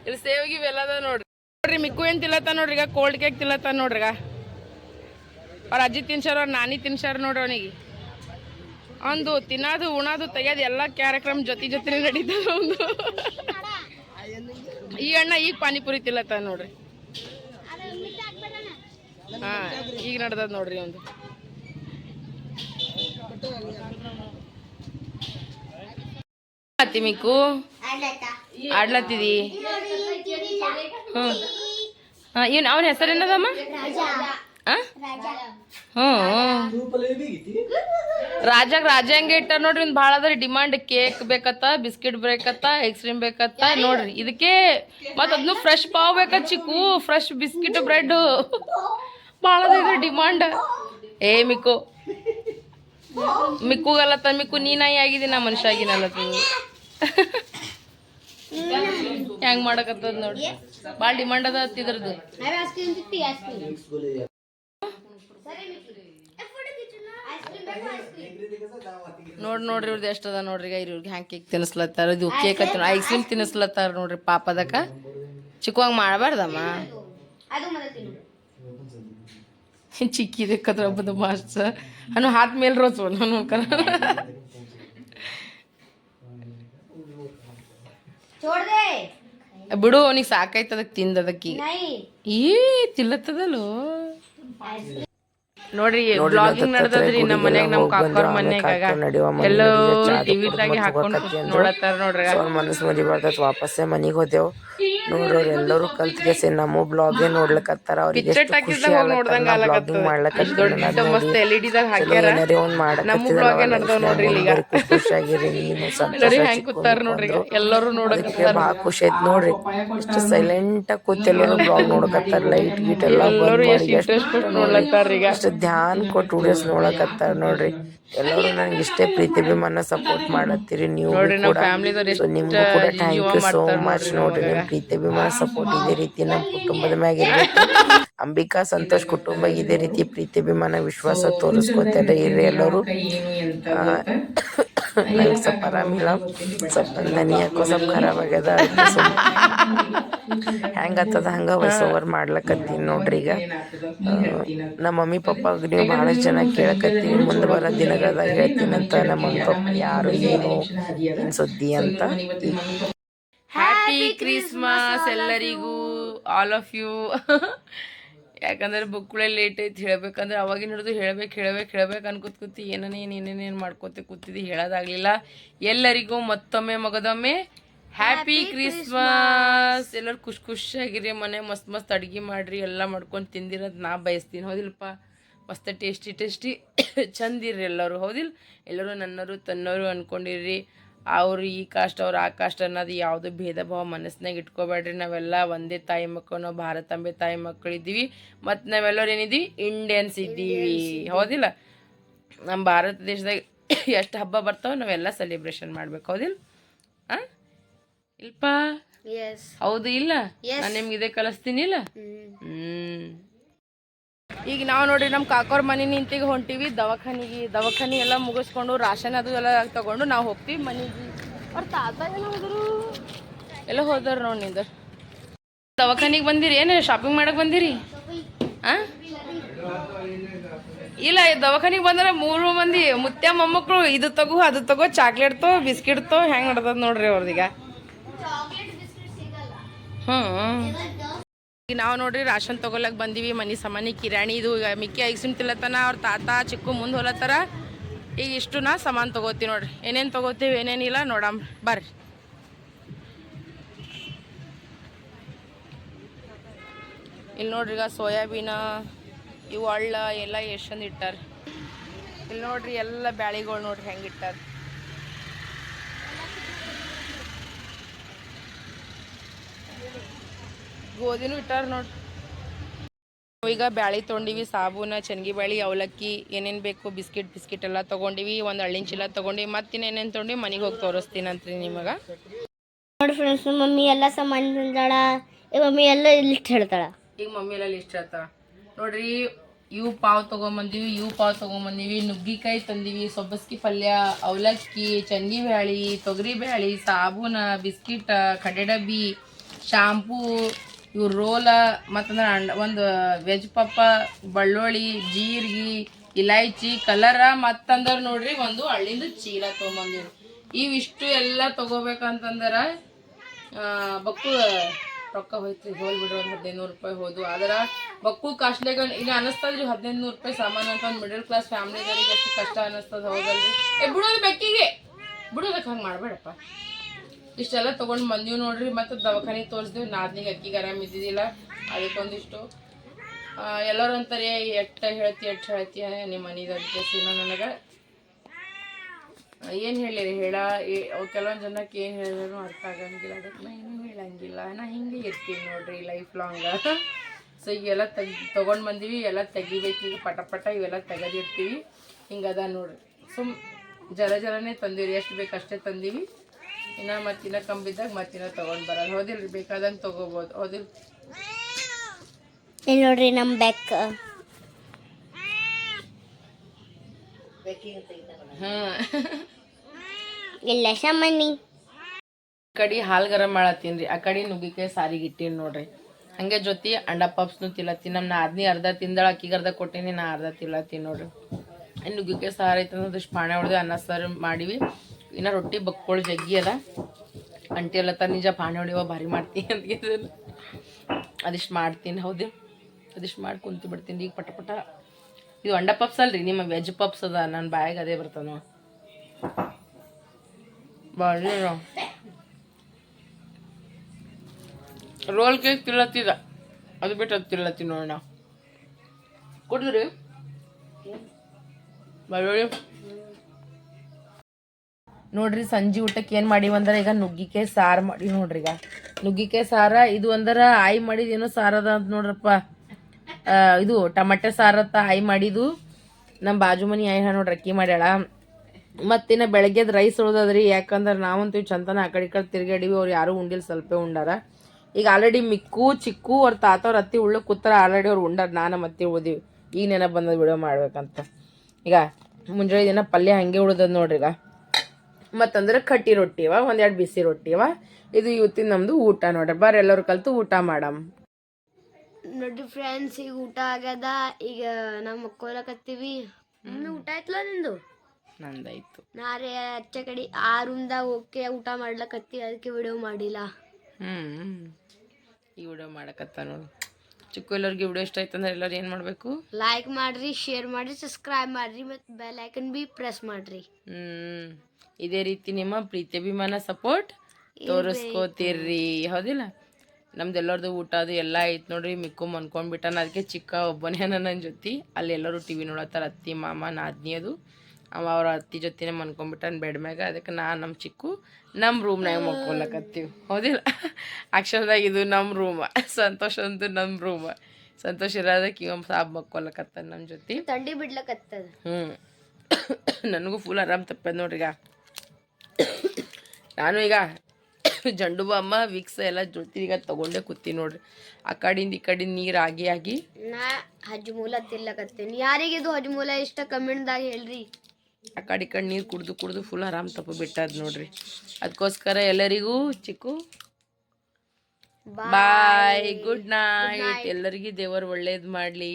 ಇಲ್ಲಿ ಸೇವಿಗೆ ಅದ ನೋಡ್ರಿ. ನೋಡ್ರಿ, ಮಿಕ್ಕು ಏನ್ ತಿಲ್ಲತ್ತ ನೋಡ್ರಿ ಈಗ ಕೋಲ್ಡ್ ಕೇಕ್ ತಿಲ್ಲತ್ತ ನೋಡ್ರಿ ಈಗ. ಅವ್ರ ಅಜ್ಜಿ ತಿನ್ಸಾರ ಅವ್ರ ನಾನಿ ತಿನ್ಸಾರ ನೋಡ್ರಿ ಅವನಿಗೆ. ಅಂದು ತಿನ್ನೋದು, ಉಣೋದು, ತೆಗಿಯೋದು ಎಲ್ಲ ಕಾರ್ಯಕ್ರಮ ಜೊತೆ ಜೊತೆ ನಡೀತದ ಒಂದು. ಈ ಅಣ್ಣ ಈಗ ಪಾನಿಪುರಿ ತಿಲ್ಲತ್ತ ನೋಡ್ರಿ. ಹಾ, ಈಗ ನಡ್ದದ ನೋಡ್ರಿ ಒಂದು. ಮಿಕ್ಕು? ಆಡ್ಲತ್ತಿದಿ? ಹ್ಞೂ ಇವ್ನು ಅವನ ಹೆಸರೇನದಮ್ಮ? ಹ್ಞೂ ರಾಜಾಗ ರಾಜ ಹೆಂಗೆ ಇಟ್ಟಾರ ನೋಡ್ರಿ ಒಂದು ಭಾಳ ಅದ ರೀ ಡಿಮಾಂಡ್ ಕೇಕ್ ಬೇಕತ್ತ, ಬಿಸ್ಕಿಟ್ ಬೇಕತ್ತ, ಐಸ್ ಕ್ರೀಮ್ ಬೇಕತ್ತ, ನೋಡ್ರಿ. ಇದಕ್ಕೆ ಮತ್ತು ಅದನ್ನು ಫ್ರೆಶ್ ಪಾವ್ ಬೇಕ ಚಿಕ್ಕು? Fresh biscuit bread. ಭಾಳ ಅದ ಡಿಮಾಂಡ್. ಏ ಮಿಕ್ಕು ಮಿಕ್ಕುಗಲ್ಲತ್ತ ಮಿಕ್ಕು ನೀನಾಯಿ ಆಗಿದಿ ನಾ ಮನುಷ್ಯ ಆಗಿನಲ್ಲತ್ತ ಹೆಂಗ್ ಮಾಡಕತ್ತದ ನೋಡ್ರಿ ಭಾಳ ಡಿಮಾಂಡ್ ಅದ ಇದ್ರದ್ದು. ನೋಡ್ ನೋಡ್ರಿ ಇವ್ರದ್ದು ಎಷ್ಟು ಅದ ನೋಡ್ರಿ ಈಗ ಇವ್ರಿಗೆ ಹ್ಯಾಂಗ್ ಕೇಕ್ ತಿನ್ನಿಸ್ಲತ್ತಾರ ಇದು ಕೇಕ್ ಐಸ್ ಕ್ರೀಮ್ ತಿನ್ನಿಸ್ಲತ್ತಾರ ನೋಡ್ರಿ ಪಾಪದಕ್ಕ. ಚಿಕ್ಕವಾಗ ಮಾಡಬಾರ್ದಮ್ಮ. ಚಿಕ್ಕಿ ಕದ್ರ ಮಾಸ್ಟ್ ಮಾಸ್ತ ಅನು ಹಾತ್ ಮೇಲೆ ರೋಚು ನಾನು ಕರ ಬಿಡು ಅವನಿಗೆ ಸಾಕಾಯ್ತದಕ್ಕೆ ತಿಂದದಕ್ಕಿ ಈ ತಿಲ್ಲತ್ತದಲ್ಲೂ? ನೋಡ್ರಿ ಬ್ಲಾಗಿಂಗ್ ನಡೆದದ್ರಿ ನಮ್ಮ ಮನ್ಯಾಗ ನಮ್ಮ ಕಾಕೋರ್ ಮನ್ಯಾಗ ಎಲ್ಲೋ ಟಿವಿದಾಗೆ ಹಾಕೊಂಡು ನೋಡತ್ತಾರ ನೋಡ್ರಿ ಮನಸ್ಸು ಮದಿ ಬರ್ತೈತಿ ವಾಪಸ್ಸೇ ಮನಿಗೆ ಹೋದೆವು. ನೋಡ್ರಿ ಎಲ್ಲರೂ ಕಲ್ತ್ಗೆಸಿ ನಮ್ಮ ಬ್ಲಾಗೇ ನೋಡ್ಲಕತ್ತಾರ ಅವ್ರಿಗೆ ಎಷ್ಟು ಖುಷಿ ನೋಡ್ದಂಗ ಬ್ಲಾಗಿಂಗ್ ದೊಡ್ಡ ಮಸ್ತ್ ಎಲ್ ಇ ಡಿದಾಗ ಹಾಕ್ಯಾರ. ಒಂದ್ ನಮ್ಮ ಬ್ಲಾಗ್ ನಡ್ದಾವ್ ನೋಡ್ರಿ ಇಲ್ಲಿ ಈಗ. ಮಾಡಕತ್ತಿದ್ರ ಖುಷಿಯಾಗಿರಿ ಹೆಂಗ್ ಕೂತಾರ ನೋಡ್ರಿ ಎಲ್ಲರೂ ಭಾಳ ಖುಷಿ ಐತಿ ನೋಡ್ರಿ. ಎಷ್ಟು ಸೈಲೆಂಟ್ ಆಗಿ ಕೂತ್ ಎಲ್ಲರೂ ಬ್ಲಾಗ್ ನೋಡಕತ್ತಾರ ಲೈಟ್ ಗೀಟ್ ಎಲ್ಲ ಬಂದ್ ಎಲ್ಲರೂ ಮಾಡಿ ಎಷ್ಟು ಇಂಟ್ರೆಸ್ಟ್ ಕೊಟ್ಟು ನೋಡ್ಲತ್ತಾರ ಈಗ. ಅಷ್ಟು ಧ್ಯಾನ ಕೊಟ್ಟು ವಿಡಿಯೋಸ್ ನೋಡಕತ್ತಾರ ನೋಡ್ರಿ. ಎಲ್ಲರೂ ನನಗೆ ಇಷ್ಟೇ ಪ್ರೀತಿ ಅಭಿಮಾನ ಸಪೋರ್ಟ್ ಮಾಡತ್ತೀರಿ ನೀವು ಕೂಡ. ಸೊ ನಿಮ್ಗೂ ಕೂಡ ಥ್ಯಾಂಕ್ ಯು ಸೋ ಮಚ್ ನೋಡ್ರಿ ನಿಮ್ಮ ನಿಮ್ ಪ್ರೀತಿ ಅಭಿಮಾನ ಸಪೋರ್ಟ್ ಇದೇ ರೀತಿ ನಮ್ಮ ಕುಟುಂಬದ ಮ್ಯಾಗ ಇರ್ಬೇಕು. ಅಂಬಿಕಾ ಸಂತೋಷ್ ಕುಟುಂಬ ಇದೇ ರೀತಿ ಪ್ರೀತಿ ಅಭಿಮಾನ ವಿಶ್ವಾಸ ತೋರಿಸ್ಕೊತಾರೆ ಇರ್ರಿ ಎಲ್ಲರೂ ನಂಗೆ ಸ್ವಲ್ಪ ಆರಾಮಿಲ್ಲ ಸ್ವಲ್ಪ ನನಿ ಯಾಕೋ ಸ್ವಲ್ಪ ಖರಾಬ್ ಆಗ್ಯದ ಹೆಂಗತ್ತದ? ಹಂಗ ವಾಯ್ಸ್ ಓವರ್ ಮಾಡ್ಲಕತ್ತೀನಿ ನೋಡ್ರಿ ಈಗ. ನಮ್ಮ ಮಮ್ಮಿ ಪಪ್ಪಾಗ ನೀವು ಬಹಳಷ್ಟು ಜನ ಕೇಳಕತ್ತೀವಿ ಮುಂದೆ ಬರೋ ದಿನಗಳದಾಗ ಹೇಳ್ತೀನಂತ ನಮ್ಮ ಮಮ್ಮಿ ಪಪ್ಪ ಯಾರು ಏನು ಏನ್ ಸುದ್ದಿ ಅಂತ ಹ್ಯಾಪಿ ಕ್ರಿಸ್ಮಸ್ ಎಲ್ಲರಿಗೂ. ಆಲ್ ಆಫ್ ಯು ಯಾಕಂದ್ರೆ ಬುಕ್ಗಳೇ ಲೇಟ್ ಐತಿ ಹೇಳ್ಬೇಕಂದ್ರೆ ಅವಾಗಿನ ಹಿಡಿದು ಹೇಳ್ಬೇಕು ಹೇಳ್ಬೇಕು ಹೇಳ್ಬೇಕು ಅನ್ಕೋತ ಕೂತಿ ಏನೇನು ಏನೇನೇನು ಮಾಡ್ಕೋತ ಕೂತಿದ್ದು ಹೇಳೋದಾಗ್ಲಿಲ್ಲ. ಎಲ್ಲರಿಗೂ ಮತ್ತೊಮ್ಮೆ ಮಗದೊಮ್ಮೆ ಹ್ಯಾಪಿ ಕ್ರಿಸ್ಮಸ್ ಎಲ್ಲರೂ ಖುಷಿ ಖುಷಿಯಾಗಿರಿ ಮನೆ ಮಸ್ತ್ ಮಸ್ತ್ ಅಡುಗೆ ಮಾಡ್ರಿ ಎಲ್ಲ ಮಾಡ್ಕೊಂಡು ತಿಂದಿರೋದು ನಾ ಬಯಸ್ತೀನಿ. ಹೌದಿಲ್ಲಪ್ಪ ಮಸ್ತ್ ಟೇಸ್ಟಿ ಟೇಸ್ಟಿ ಚಂದಿರ್ರಿ ಎಲ್ಲರೂ. ಹೌದಿಲ್ಲ ಎಲ್ಲರೂ ನನ್ನರು ತನ್ನೋರು ಅನ್ಕೊಂಡಿರ್ರಿ. ಅವ್ರು ಈ ಕಾಸ್ಟ್ ಅವ್ರು ಆ ಕಾಸ್ಟ್ ಅನ್ನೋದು ಯಾವುದು ಭೇದ ಭಾವ ಮನಸ್ಸಿನಾಗ ಇಟ್ಕೋಬೇಡ್ರಿ. ನಾವೆಲ್ಲ ಒಂದೇ ತಾಯಿ ಮಕ್ಕಳು ನಾವು ಭಾರತಾಂಬೆ ತಾಯಿ ಮಕ್ಕಳಿದ್ದೀವಿ. ಮತ್ತು ನಾವೆಲ್ಲರೂ ಏನಿದ್ದೀವಿ? ಇಂಡಿಯನ್ಸ್ ಇದ್ದೀವಿ. ಹೌದಿಲ್ಲ? ನಮ್ಮ ಭಾರತ ದೇಶದಾಗ ಎಷ್ಟು ಹಬ್ಬ ಬರ್ತಾವೆ ನಾವೆಲ್ಲ ಸೆಲೆಬ್ರೇಷನ್ ಮಾಡ್ಬೇಕು. ಹೌದಿಲ್ಲ? ಹಾಂ ಇಲ್ಪ? ಹೌದು ಇಲ್ಲ? ನಾನು ನಿಮ್ಗೆ ಇದೇ ಕಲಿಸ್ತೀನಿ ಇಲ್ಲ? ಈಗ ನಾವು ನೋಡ್ರಿ ನಮ್ಮ ಕಾಕೋರ್ ಮನೆ ನಿಂತಿಗೆ ಹೊಂಟಿವಿ. ದವಾಖಾನಿಗೆ ದವಾಖಾನಿ ಎಲ್ಲ ಮುಗಿಸ್ಕೊಂಡು ರಾಷನ್ ಅದು ಎಲ್ಲ ತಗೊಂಡು ನಾವು ಹೋಗ್ತೀವಿ ಮನೆಗೆ. ಅವ್ರ ತಾತ ಎಲ್ಲ ಹೋದರು? ಎಲ್ಲ ಹೋದರು ನೋಡಿ ನಿಂದ. ದವಾಖಾನಿಗೆ ಬಂದಿರಿ? ಏನು ಶಾಪಿಂಗ್ ಮಾಡಕ್ಕೆ ಬಂದಿರಿ? ಹಾಂ ಇಲ್ಲ ದವಾಖಾನಿಗೆ ಬಂದ್ರೆ ಮೂರು ಮಂದಿ ಮುತ್ಯ ಮೊಮ್ಮಕ್ಕಳು ಇದು ತಗೋ ಅದು ತಗೋ ಚಾಕ್ಲೇಟ್ ತೋ ಬಿಸ್ಕಿಟ್ ತೋ ಹೆಂಗ್ ನಡ್ದದ ನೋಡ್ರಿ ಅವ್ರದೀಗ. ಹ್ಮ್ ಈಗ ನಾವು ನೋಡ್ರಿ ರಾಷನ್ ತಗೊಳಕ್ ಬಂದೀವಿ, ಮನೆ ಸಾಮಾನಿ, ಕಿರಾಣಿ, ಇದು ಈಗ ಮಿಕ್ಕಿ ಐಸಿಮ್ ತಿಲ್ಲತನ ಅವ್ರ ತಾತ, ಚಿಕ್ಕು ಮುಂದೆ ಹೋಲತ್ತಾರ. ಈಗ ಇಷ್ಟು ನಾ ಸಾಮಾನು ತಗೋತೀವಿ ನೋಡ್ರಿ. ಏನೇನು ತಗೋತೀವಿ ಏನೇನಿಲ್ಲ ನೋಡಮ್, ಬರ್ರಿ. ಇಲ್ಲಿ ನೋಡ್ರಿ ಈಗ ಸೋಯಾಬೀನ, ಇವು ಅಳ್ಳ ಎಲ್ಲ ಎಷ್ಟು ಚಂದ ಇಟ್ಟಾರ. ಇಲ್ಲಿ ನೋಡ್ರಿ ಎಲ್ಲ ಬ್ಯಾಳಿಗಳು ನೋಡ್ರಿ ಹೆಂಗೆ ಇಟ್ಟಾರ. ಗೋಧಿನೂ ಇಟ್ಟಾರ ನೋಡ್ರಿ ಈಗ ಬ್ಯಾಳಿ ತೊಗೊಂಡಿವಿ ಸಾಬೂನ ಚನ್ಗಿ ಬ್ಯಾಳಿ ಅವಲಕ್ಕಿ ಏನೇನು ಬೇಕು ಬಿಸ್ಕಿಟ್ ಬಿಸ್ಕಿಟ್ ಎಲ್ಲ ತೊಗೊಂಡಿವಿ ಒಂದು ಹಳ್ಳಿನ ಚೀಲ ತೊಗೊಂಡಿವಿ ಮತ್ತಿನ್ನೇನೇನು ತೊಗೊಂಡು ಮನೆಗೆ ಹೋಗಿ ತೋರಿಸ್ತೀನಿ ಅಂತೀನಿ ನಿಮಗೆ. ನೋಡಿ ಫ್ರೆಂಡ್ಸ್ ಮಮ್ಮಿ ಎಲ್ಲ ಸಾಮಾನು ತಂದಾಳ ಈ ಮಮ್ಮಿ ಎಲ್ಲ ಲಿಸ್ಟ್ ಹೇಳ್ತಾಳ. ಈಗ ಮಮ್ಮಿ ಎಲ್ಲ ಲಿಸ್ಟ್ ಹೇಳ್ತಾಳ. ನೋಡ್ರಿ ಇವು ಪಾವ್ ತೊಗೊಂಬಂದಿವಿ ಇವು ಪಾವ್ ತೊಗೊಂಬಂದಿವಿ ನುಗ್ಗಿಕಾಯಿ ತಂದಿವಿ ಸೊಬ್ಬಸ್ಕಿ ಪಲ್ಯ ಅವಲಕ್ಕಿ ಚಂಗಿ ಬ್ಯಾಳಿ ತೊಗರಿ ಬ್ಯಾಳಿ ಸಾಬೂನ ಬಿಸ್ಕಿಟ್ ಕಡೆ ಡಬ್ಬಿ ಶಾಂಪೂ ಇವು ರೋಲ ಮತ್ತಂದ್ರೆ ಅಂಡ, ಒಂದು ವೆಜ್ ಪಪ್ಪ ಬಳ್ಳೋಳಿ ಜೀರಿಗೆ, ಇಲೈಚಿ, ಕಲರ ಮತ್ತಂದ್ರೆ ನೋಡ್ರಿ ಒಂದು ಹಳ್ಳಿಂದ ಚೀಲ ತೊಗೊಂಬಂದಿರು ಇವಿಷ್ಟು ಎಲ್ಲ ತಗೋಬೇಕಂತಂದ್ರೆ ಬಕ್ಕು ರೊಕ್ಕ ಹೋಯ್ತು ಹೋಲ್ ಬಿಡ್ರಿ ಒಂದು ಹದಿನೈದು ನೂರು ರೂಪಾಯಿ ಹೋದು. ಆದ್ರೆ ಬಕ್ಕು ಕಾಸ್ಟ್ಲಿಗ ಈಗ ಅನಿಸ್ತದ್ರಿ ಹದಿನೈದು ನೂರು ರೂಪಾಯಿ ಸಾಮಾನು ಅಂತ ಮಿಡಲ್ ಕ್ಲಾಸ್ ಫ್ಯಾಮಿಲಿದವ್ರಿಗೆ ಎಷ್ಟು ಕಷ್ಟ ಅನಿಸ್ತದ, ಹೌದಲ್ರಿ? ಏ, ಬಿಡೋದು ಬೆಕ್ಕಿಗೆ. ಬಿಡೋದಕ್ಕೆ ಹಂಗೆ ಮಾಡಬೇಡಪ್ಪ. ಇಷ್ಟೆಲ್ಲ ತೊಗೊಂಡು ಬಂದೀವಿ ನೋಡ್ರಿ, ಮತ್ತು ದವಾಖಾನೆ ತೋರಿಸ್ದೇವು ನಾದ್ನಿಗೆ ಅಕ್ಕಿಗೆ ಆರಾಮ ಇದ್ದಿದ್ದಿಲ್ಲ, ಅದಕ್ಕೊಂದಿಷ್ಟು. ಎಲ್ಲರೂ ಅಂತಾರೆ ಎಟ್ಟ ಹೇಳ್ತಿ, ಎಟ್ಟು ಹೇಳ್ತಿಯ ನಿಮ್ಮ ಮನೆದವ್ರ ಕೇಸಿನ ನನಗೆ. ಏನು ಹೇಳಿರಿ ಹೇಳ? ಕೆಲವೊಂದು ಜನಕ್ಕೆ ಏನು ಹೇಳಿದ್ರು ಅರ್ಥ ಆಗಂಗಿಲ್ಲ. ಅದಕ್ಕೆ ನಾ ಏನೂ ಹೇಳಂಗಿಲ್ಲ. ನಾ ಹಿಂಗೆ ಇರ್ತೀನಿ ನೋಡ್ರಿ ಲೈಫ್ ಲಾಂಗ್ ಸೊ ಈಗೆಲ್ಲ ತೆಗ್, ತೊಗೊಂಡು ಬಂದೀವಿ ಎಲ್ಲ ತೆಗಿಬೇಕು. ಈಗ ಪಟ ಪಟ ಇವೆಲ್ಲ ತೆಗೆದಿರ್ತೀವಿ. ಹಿಂಗದ ನೋಡ್ರಿ. ಸುಮ್, ಜರ ಜರನೇ ತಂದೀವಿ ಎಷ್ಟು ಬೇಕು ಅಷ್ಟೇ ತಂದೀವಿ. ಇನ್ನು ಮತ್ತಿನ ಕಂಬಿದ್ದಾಗ ಮತ್ತಿನ ತೊಗೊಂಡು ಬರೋದು ಹೋದಿಲ್ರಿ? ಬೇಕಾದಂಗೆ ತೊಗೋಬೋದು. ಹೋದಿಲ್? ಇಲ್ಲಿ ನೋಡ್ರಿ ನಮ್ಮ ಬೆಕ್ಕ ಹಾಂ. ಇಲ್ಲ ಸಾಮಾನಿ ಕಡೆ ಹಾಲು ಗರಂ ಮಾಡತ್ತೀನಿ ರೀ. ಆ ಕಡೆ ನುಗ್ಗಿಕಾಯಿ ಸಾರಿಗೆ ಇಟ್ಟೀನಿ ನೋಡ್ರಿ. ಹಂಗೆ ಜೊತೆ ಅಂಡ ಪಪ್ಸ್ನು ತಿಲ್ಲತ್ತೀನಿ ನಮ್ಮ ನಾದ್ನಿ ಅರ್ಧ ತಿಂದಳ ಅಕ್ಕಿಗೆ ಅರ್ಧ ಕೊಟ್ಟಿನಿ ನಾ ಅರ್ಧ ತಿಲ್ಲತ್ತೀನಿ ನೋಡ್ರಿ. ನುಗ್ಗಿಕಾಯಿ ಸಾರು ಐತಂದ್ರೆ ಅದಷ್ಟು ಪಾಣೆ ಹೊಡೆದು ಅನ್ನ ಸಾರು ಮಾಡಿವಿ. ಇನ್ನು ರೊಟ್ಟಿ ಬಕ್ಕೋಳು ಜಗ್ಗಿ ಅದ. ಅಂಟಿ ಎಲ್ಲ ತ, ನಿಜ ಪಾಣಿ ಹೊಡಿವ ಭಾರಿ ಮಾಡ್ತೀನಿ ಅಂತ ಅದಿಷ್ಟು ಮಾಡ್ತೀನಿ, ಹೌದು. ಅದಿಷ್ಟು ಮಾಡಿ ಕುಂತು ಬಿಡ್ತೀನಿ, ಈಗ ಪಟ ಪಟ. ಇದು ಅಂಡ ಪಪ್ಸ್ ಅಲ್ರಿ, ನಿಮ್ಮ ವೆಜ್ ಪಪ್ಸ್ ಅದ ನನ್ನ ಬಾಯಿಗೆ ಅದೇ ಬರ್ತಾನು ಭಾರಿ ರೋಲ್ ಕೇಕ್ ತಿಲ್ಲತ್ತಿದ ಅದು ಬಿಟ್ಟು ಅದು ತಿಲ್ಲತ್ತಿ ನೋಡೋಣ ಕೊಡಿದ್ರಿ ಬೆಳ್ಳುಳ್ಳಿ ನೋಡ್ರಿ ಸಂಜೆ ಊಟಕ್ಕೆ ಏನು ಮಾಡೀವಿ ಅಂದ್ರೆ ಈಗ ನುಗ್ಗಿಕಾಯಿ ಸಾರು ಮಾಡಿ ನೋಡ್ರಿ ಈಗ. ನುಗ್ಗಿಕಾಯಿ ಸಾರ, ಇದು ಅಂದ್ರೆ ಆಯಿ ಮಾಡಿದ ಏನೋ ಸಾರದ ಅಂತ ನೋಡ್ರಪ್ಪ. ಇದು ಟಮಾಟೆ ಸಾರತ್ತ ಆಯಿ ಮಾಡಿದ್ದು. ನಮ್ಮ ಬಾಜು ಮನಿ ಆಯಿ ನೋಡ್ರಿ ಅಕ್ಕಿ ಮಾಡ್ಯಾಳ. ಮತ್ತಿನ್ನು ಬೆಳಗ್ಗೆದ್ ರೈಸ್ ಉಳ್ದದ್ರಿ, ಯಾಕಂದ್ರೆ ನಾವಂತೂ ಚಂತನ ಆ ಕಡೆ ಕಡೆ ತಿರ್ಗಾಡಿವಿ ಅವ್ರು ಯಾರು ಉಂಡಿಲ್ಲ ಸ್ವಲ್ಪ ಉಂಡಾರ. ಈಗ ಆಲ್ರೆಡಿ ಮಿಕ್ಕು, ಚಿಕ್ಕು, ಅವ್ರ ತಾತವ್ರ ಅತ್ತಿ ಉಳ್ಳು ಕೂತಾರ ಆಲ್ರೆಡಿ ಅವ್ರು ಉಂಡಾರ, ನಾನು ಮತ್ತೆ ಓದಿವಿ ಈಗ ನೆನಪು ಬಂದದ ವಿಡಿಯೋ ಮಾಡ್ಬೇಕಂತ. ಈಗ ಮುಂಜಾನೆ ದಿನ ಪಲ್ಯ ಹಂಗೆ ಉಳ್ದದ ನೋಡ್ರಿ ಈಗ. ಮತ್ತಂದ್ರೆ ಕಟ್ಟಿ ರೊಟ್ಟಿವ ಅವ ಒಂದೆರಡು ಬಿಸಿ ರೊಟ್ಟಿವ. ಅವ ಇದು ಇವತ್ತಿನ ನಮ್ದು ಊಟ ನೋಡ್ರಿ. ಬರ್ರಿ ಎಲ್ಲರೂ ಕಲ್ತು ಊಟ ಮಾಡಮ್. ನೋಡ್ರಿ ಫ್ರೆಂಡ್ಸ್ ಈಗ ಊಟ ಆಗ್ಯದ. ಈಗ ನಾವು ಮಕ್ಕೋಲಕತ್ತೀವಿ ಊಟ ಆಯ್ತಲ್ಲ ನಿಂದು ನಂದಾಯ್ತು. ನಾರೆ ಅಚ್ಚ ಕಡೆ ಆ ರೂಮ್ದಾಗ ಓಕೆ ಊಟ ಮಾಡ್ಲಕತ್ತಿ ಅದಕ್ಕೆ ವಿಡಿಯೋ ಮಾಡಿಲ್ಲ. ಹ್ಞೂ ಈ ವಿಡಿಯೋ ಮಾಡಕತ್ತ ನೋಡಿ. ಚಿಕ್ಕ ಎಲ್ಲರಿಗೆ ವಿಡಿಯೋ ಇಷ್ಟ ಆಯ್ತು ಅಂದ್ರೆ ಎಲ್ಲರೂ ಏನು ಮಾಡಬೇಕು? ಲೈಕ್ ಮಾಡ್ರಿ ಶೇರ್ ಮಾಡ್ರಿ ಸಬ್ಸ್ಕ್ರೈಬ್ ಮಾಡ್ರಿ ಮತ್ತು ಬೆಲ್ ಐಕನ್ ಬಿ ಪ್ರೆಸ್ ಮಾಡ್ರಿ. ಹ್ಮ್. ಇದೇ ರೀತಿ ನಿಮ್ಮ ಪ್ರೀತಿ ಅಭಿಮಾನ ಸಪೋರ್ಟ್ ತೋರಿಸ್ಕೋತೀರ್ರಿ ಹೌದಿಲ್ಲ? ನಮ್ದು ಎಲ್ಲರದು ಊಟ ಅದು ಎಲ್ಲ ಐತೆ ನೋಡ್ರಿ. ಮಿಕ್ಕು ಮನ್ಕೊಂಡ್ಬಿಟ್ಟಾನ. ಅದಕ್ಕೆ ಚಿಕ್ಕ ಒಬ್ಬನೇ ನನ್ನ ಜೊತೆ. ಅಲ್ಲಿ ಎಲ್ಲರೂ ಟಿ ವಿ ನೋಡತ್ತಾರ. ಅತ್ತಿ ಮಾಮ ನಾದ್ನಿ ಅದು. ಅವ ಅವ್ರ ಅತ್ತಿ ಜೊತೆನೇ ಮನ್ಕೊಂಡ್ಬಿಟ್ಟಾನ ಬೆಡ್ ಮ್ಯಾಗ. ಅದಕ್ಕೆ ನಾ ನಮ್ಮ ಚಿಕ್ಕು ನಮ್ಮ ರೂಮ್ನಾಗ ಮಕ್ಕೊಳಕತ್ತೀವಿ ಹೌದಿಲ್ಲ? ಅಕ್ಷರದಾಗ ಇದು ನಮ್ಮ ರೂಮ ಸಂತೋಷ ಅಂತೂ ನಮ್ಮ ರೂಮ ಸಂತೋಷ ಇರೋದಕ್ಕೆ ಇವ ಸಾಬ್ ಮಕ್ಕೊಳಕತ್ತ ನಮ್ಮ ಜೊತೆ. ತಂಡಿ ಬಿಡ್ಲಕತ್ತದ. ಹ್ಞೂ ನನಗೂ ಫುಲ್ ಆರಾಮ್ ತಪ್ಪದ ನೋಡ್ರಿ ಈಗ ನಾನು ಈಗ ಜಂಡು ಅಮ್ಮ ವಿಕ್ಸ್ ಎಲ್ಲ ಜೊತೆ ಈಗ ತಗೊಂಡೆ ಕೂತಿ ನೋಡ್ರಿ. ಆ ಕಡೆಯಿಂದ ಈ ಕಡೆ ನೀರು ಆಗಿ ಆಗಿ. ನಾ ಹಜ್ಮೂಲ ತಿನ್ಲಕತ್ತೀನಿ ಯಾರಿಗಿದು ಹಜ್ಮೂಲ ಇಷ್ಟ ಕಮೆಂಟ್ದಾಗ ಹೇಳ್ರಿ. ಆ ಕಡೆ ಈ ಕಡೆ ನೀರು ಕುಡ್ದು ಕುಡ್ದು ಫುಲ್ ಆರಾಮ್ ತಪ್ಪ ಬಿಟ್ಟದ್ ನೋಡ್ರಿ. ಅದಕ್ಕೋಸ್ಕರ ಎಲ್ಲರಿಗೂ ಚಿಕ್ಕು ಬಾಯ್ ಗುಡ್ ನೈಟ್ ಎಲ್ಲರಿಗೂ ದೇವರು ಒಳ್ಳೇದು ಮಾಡಲಿ.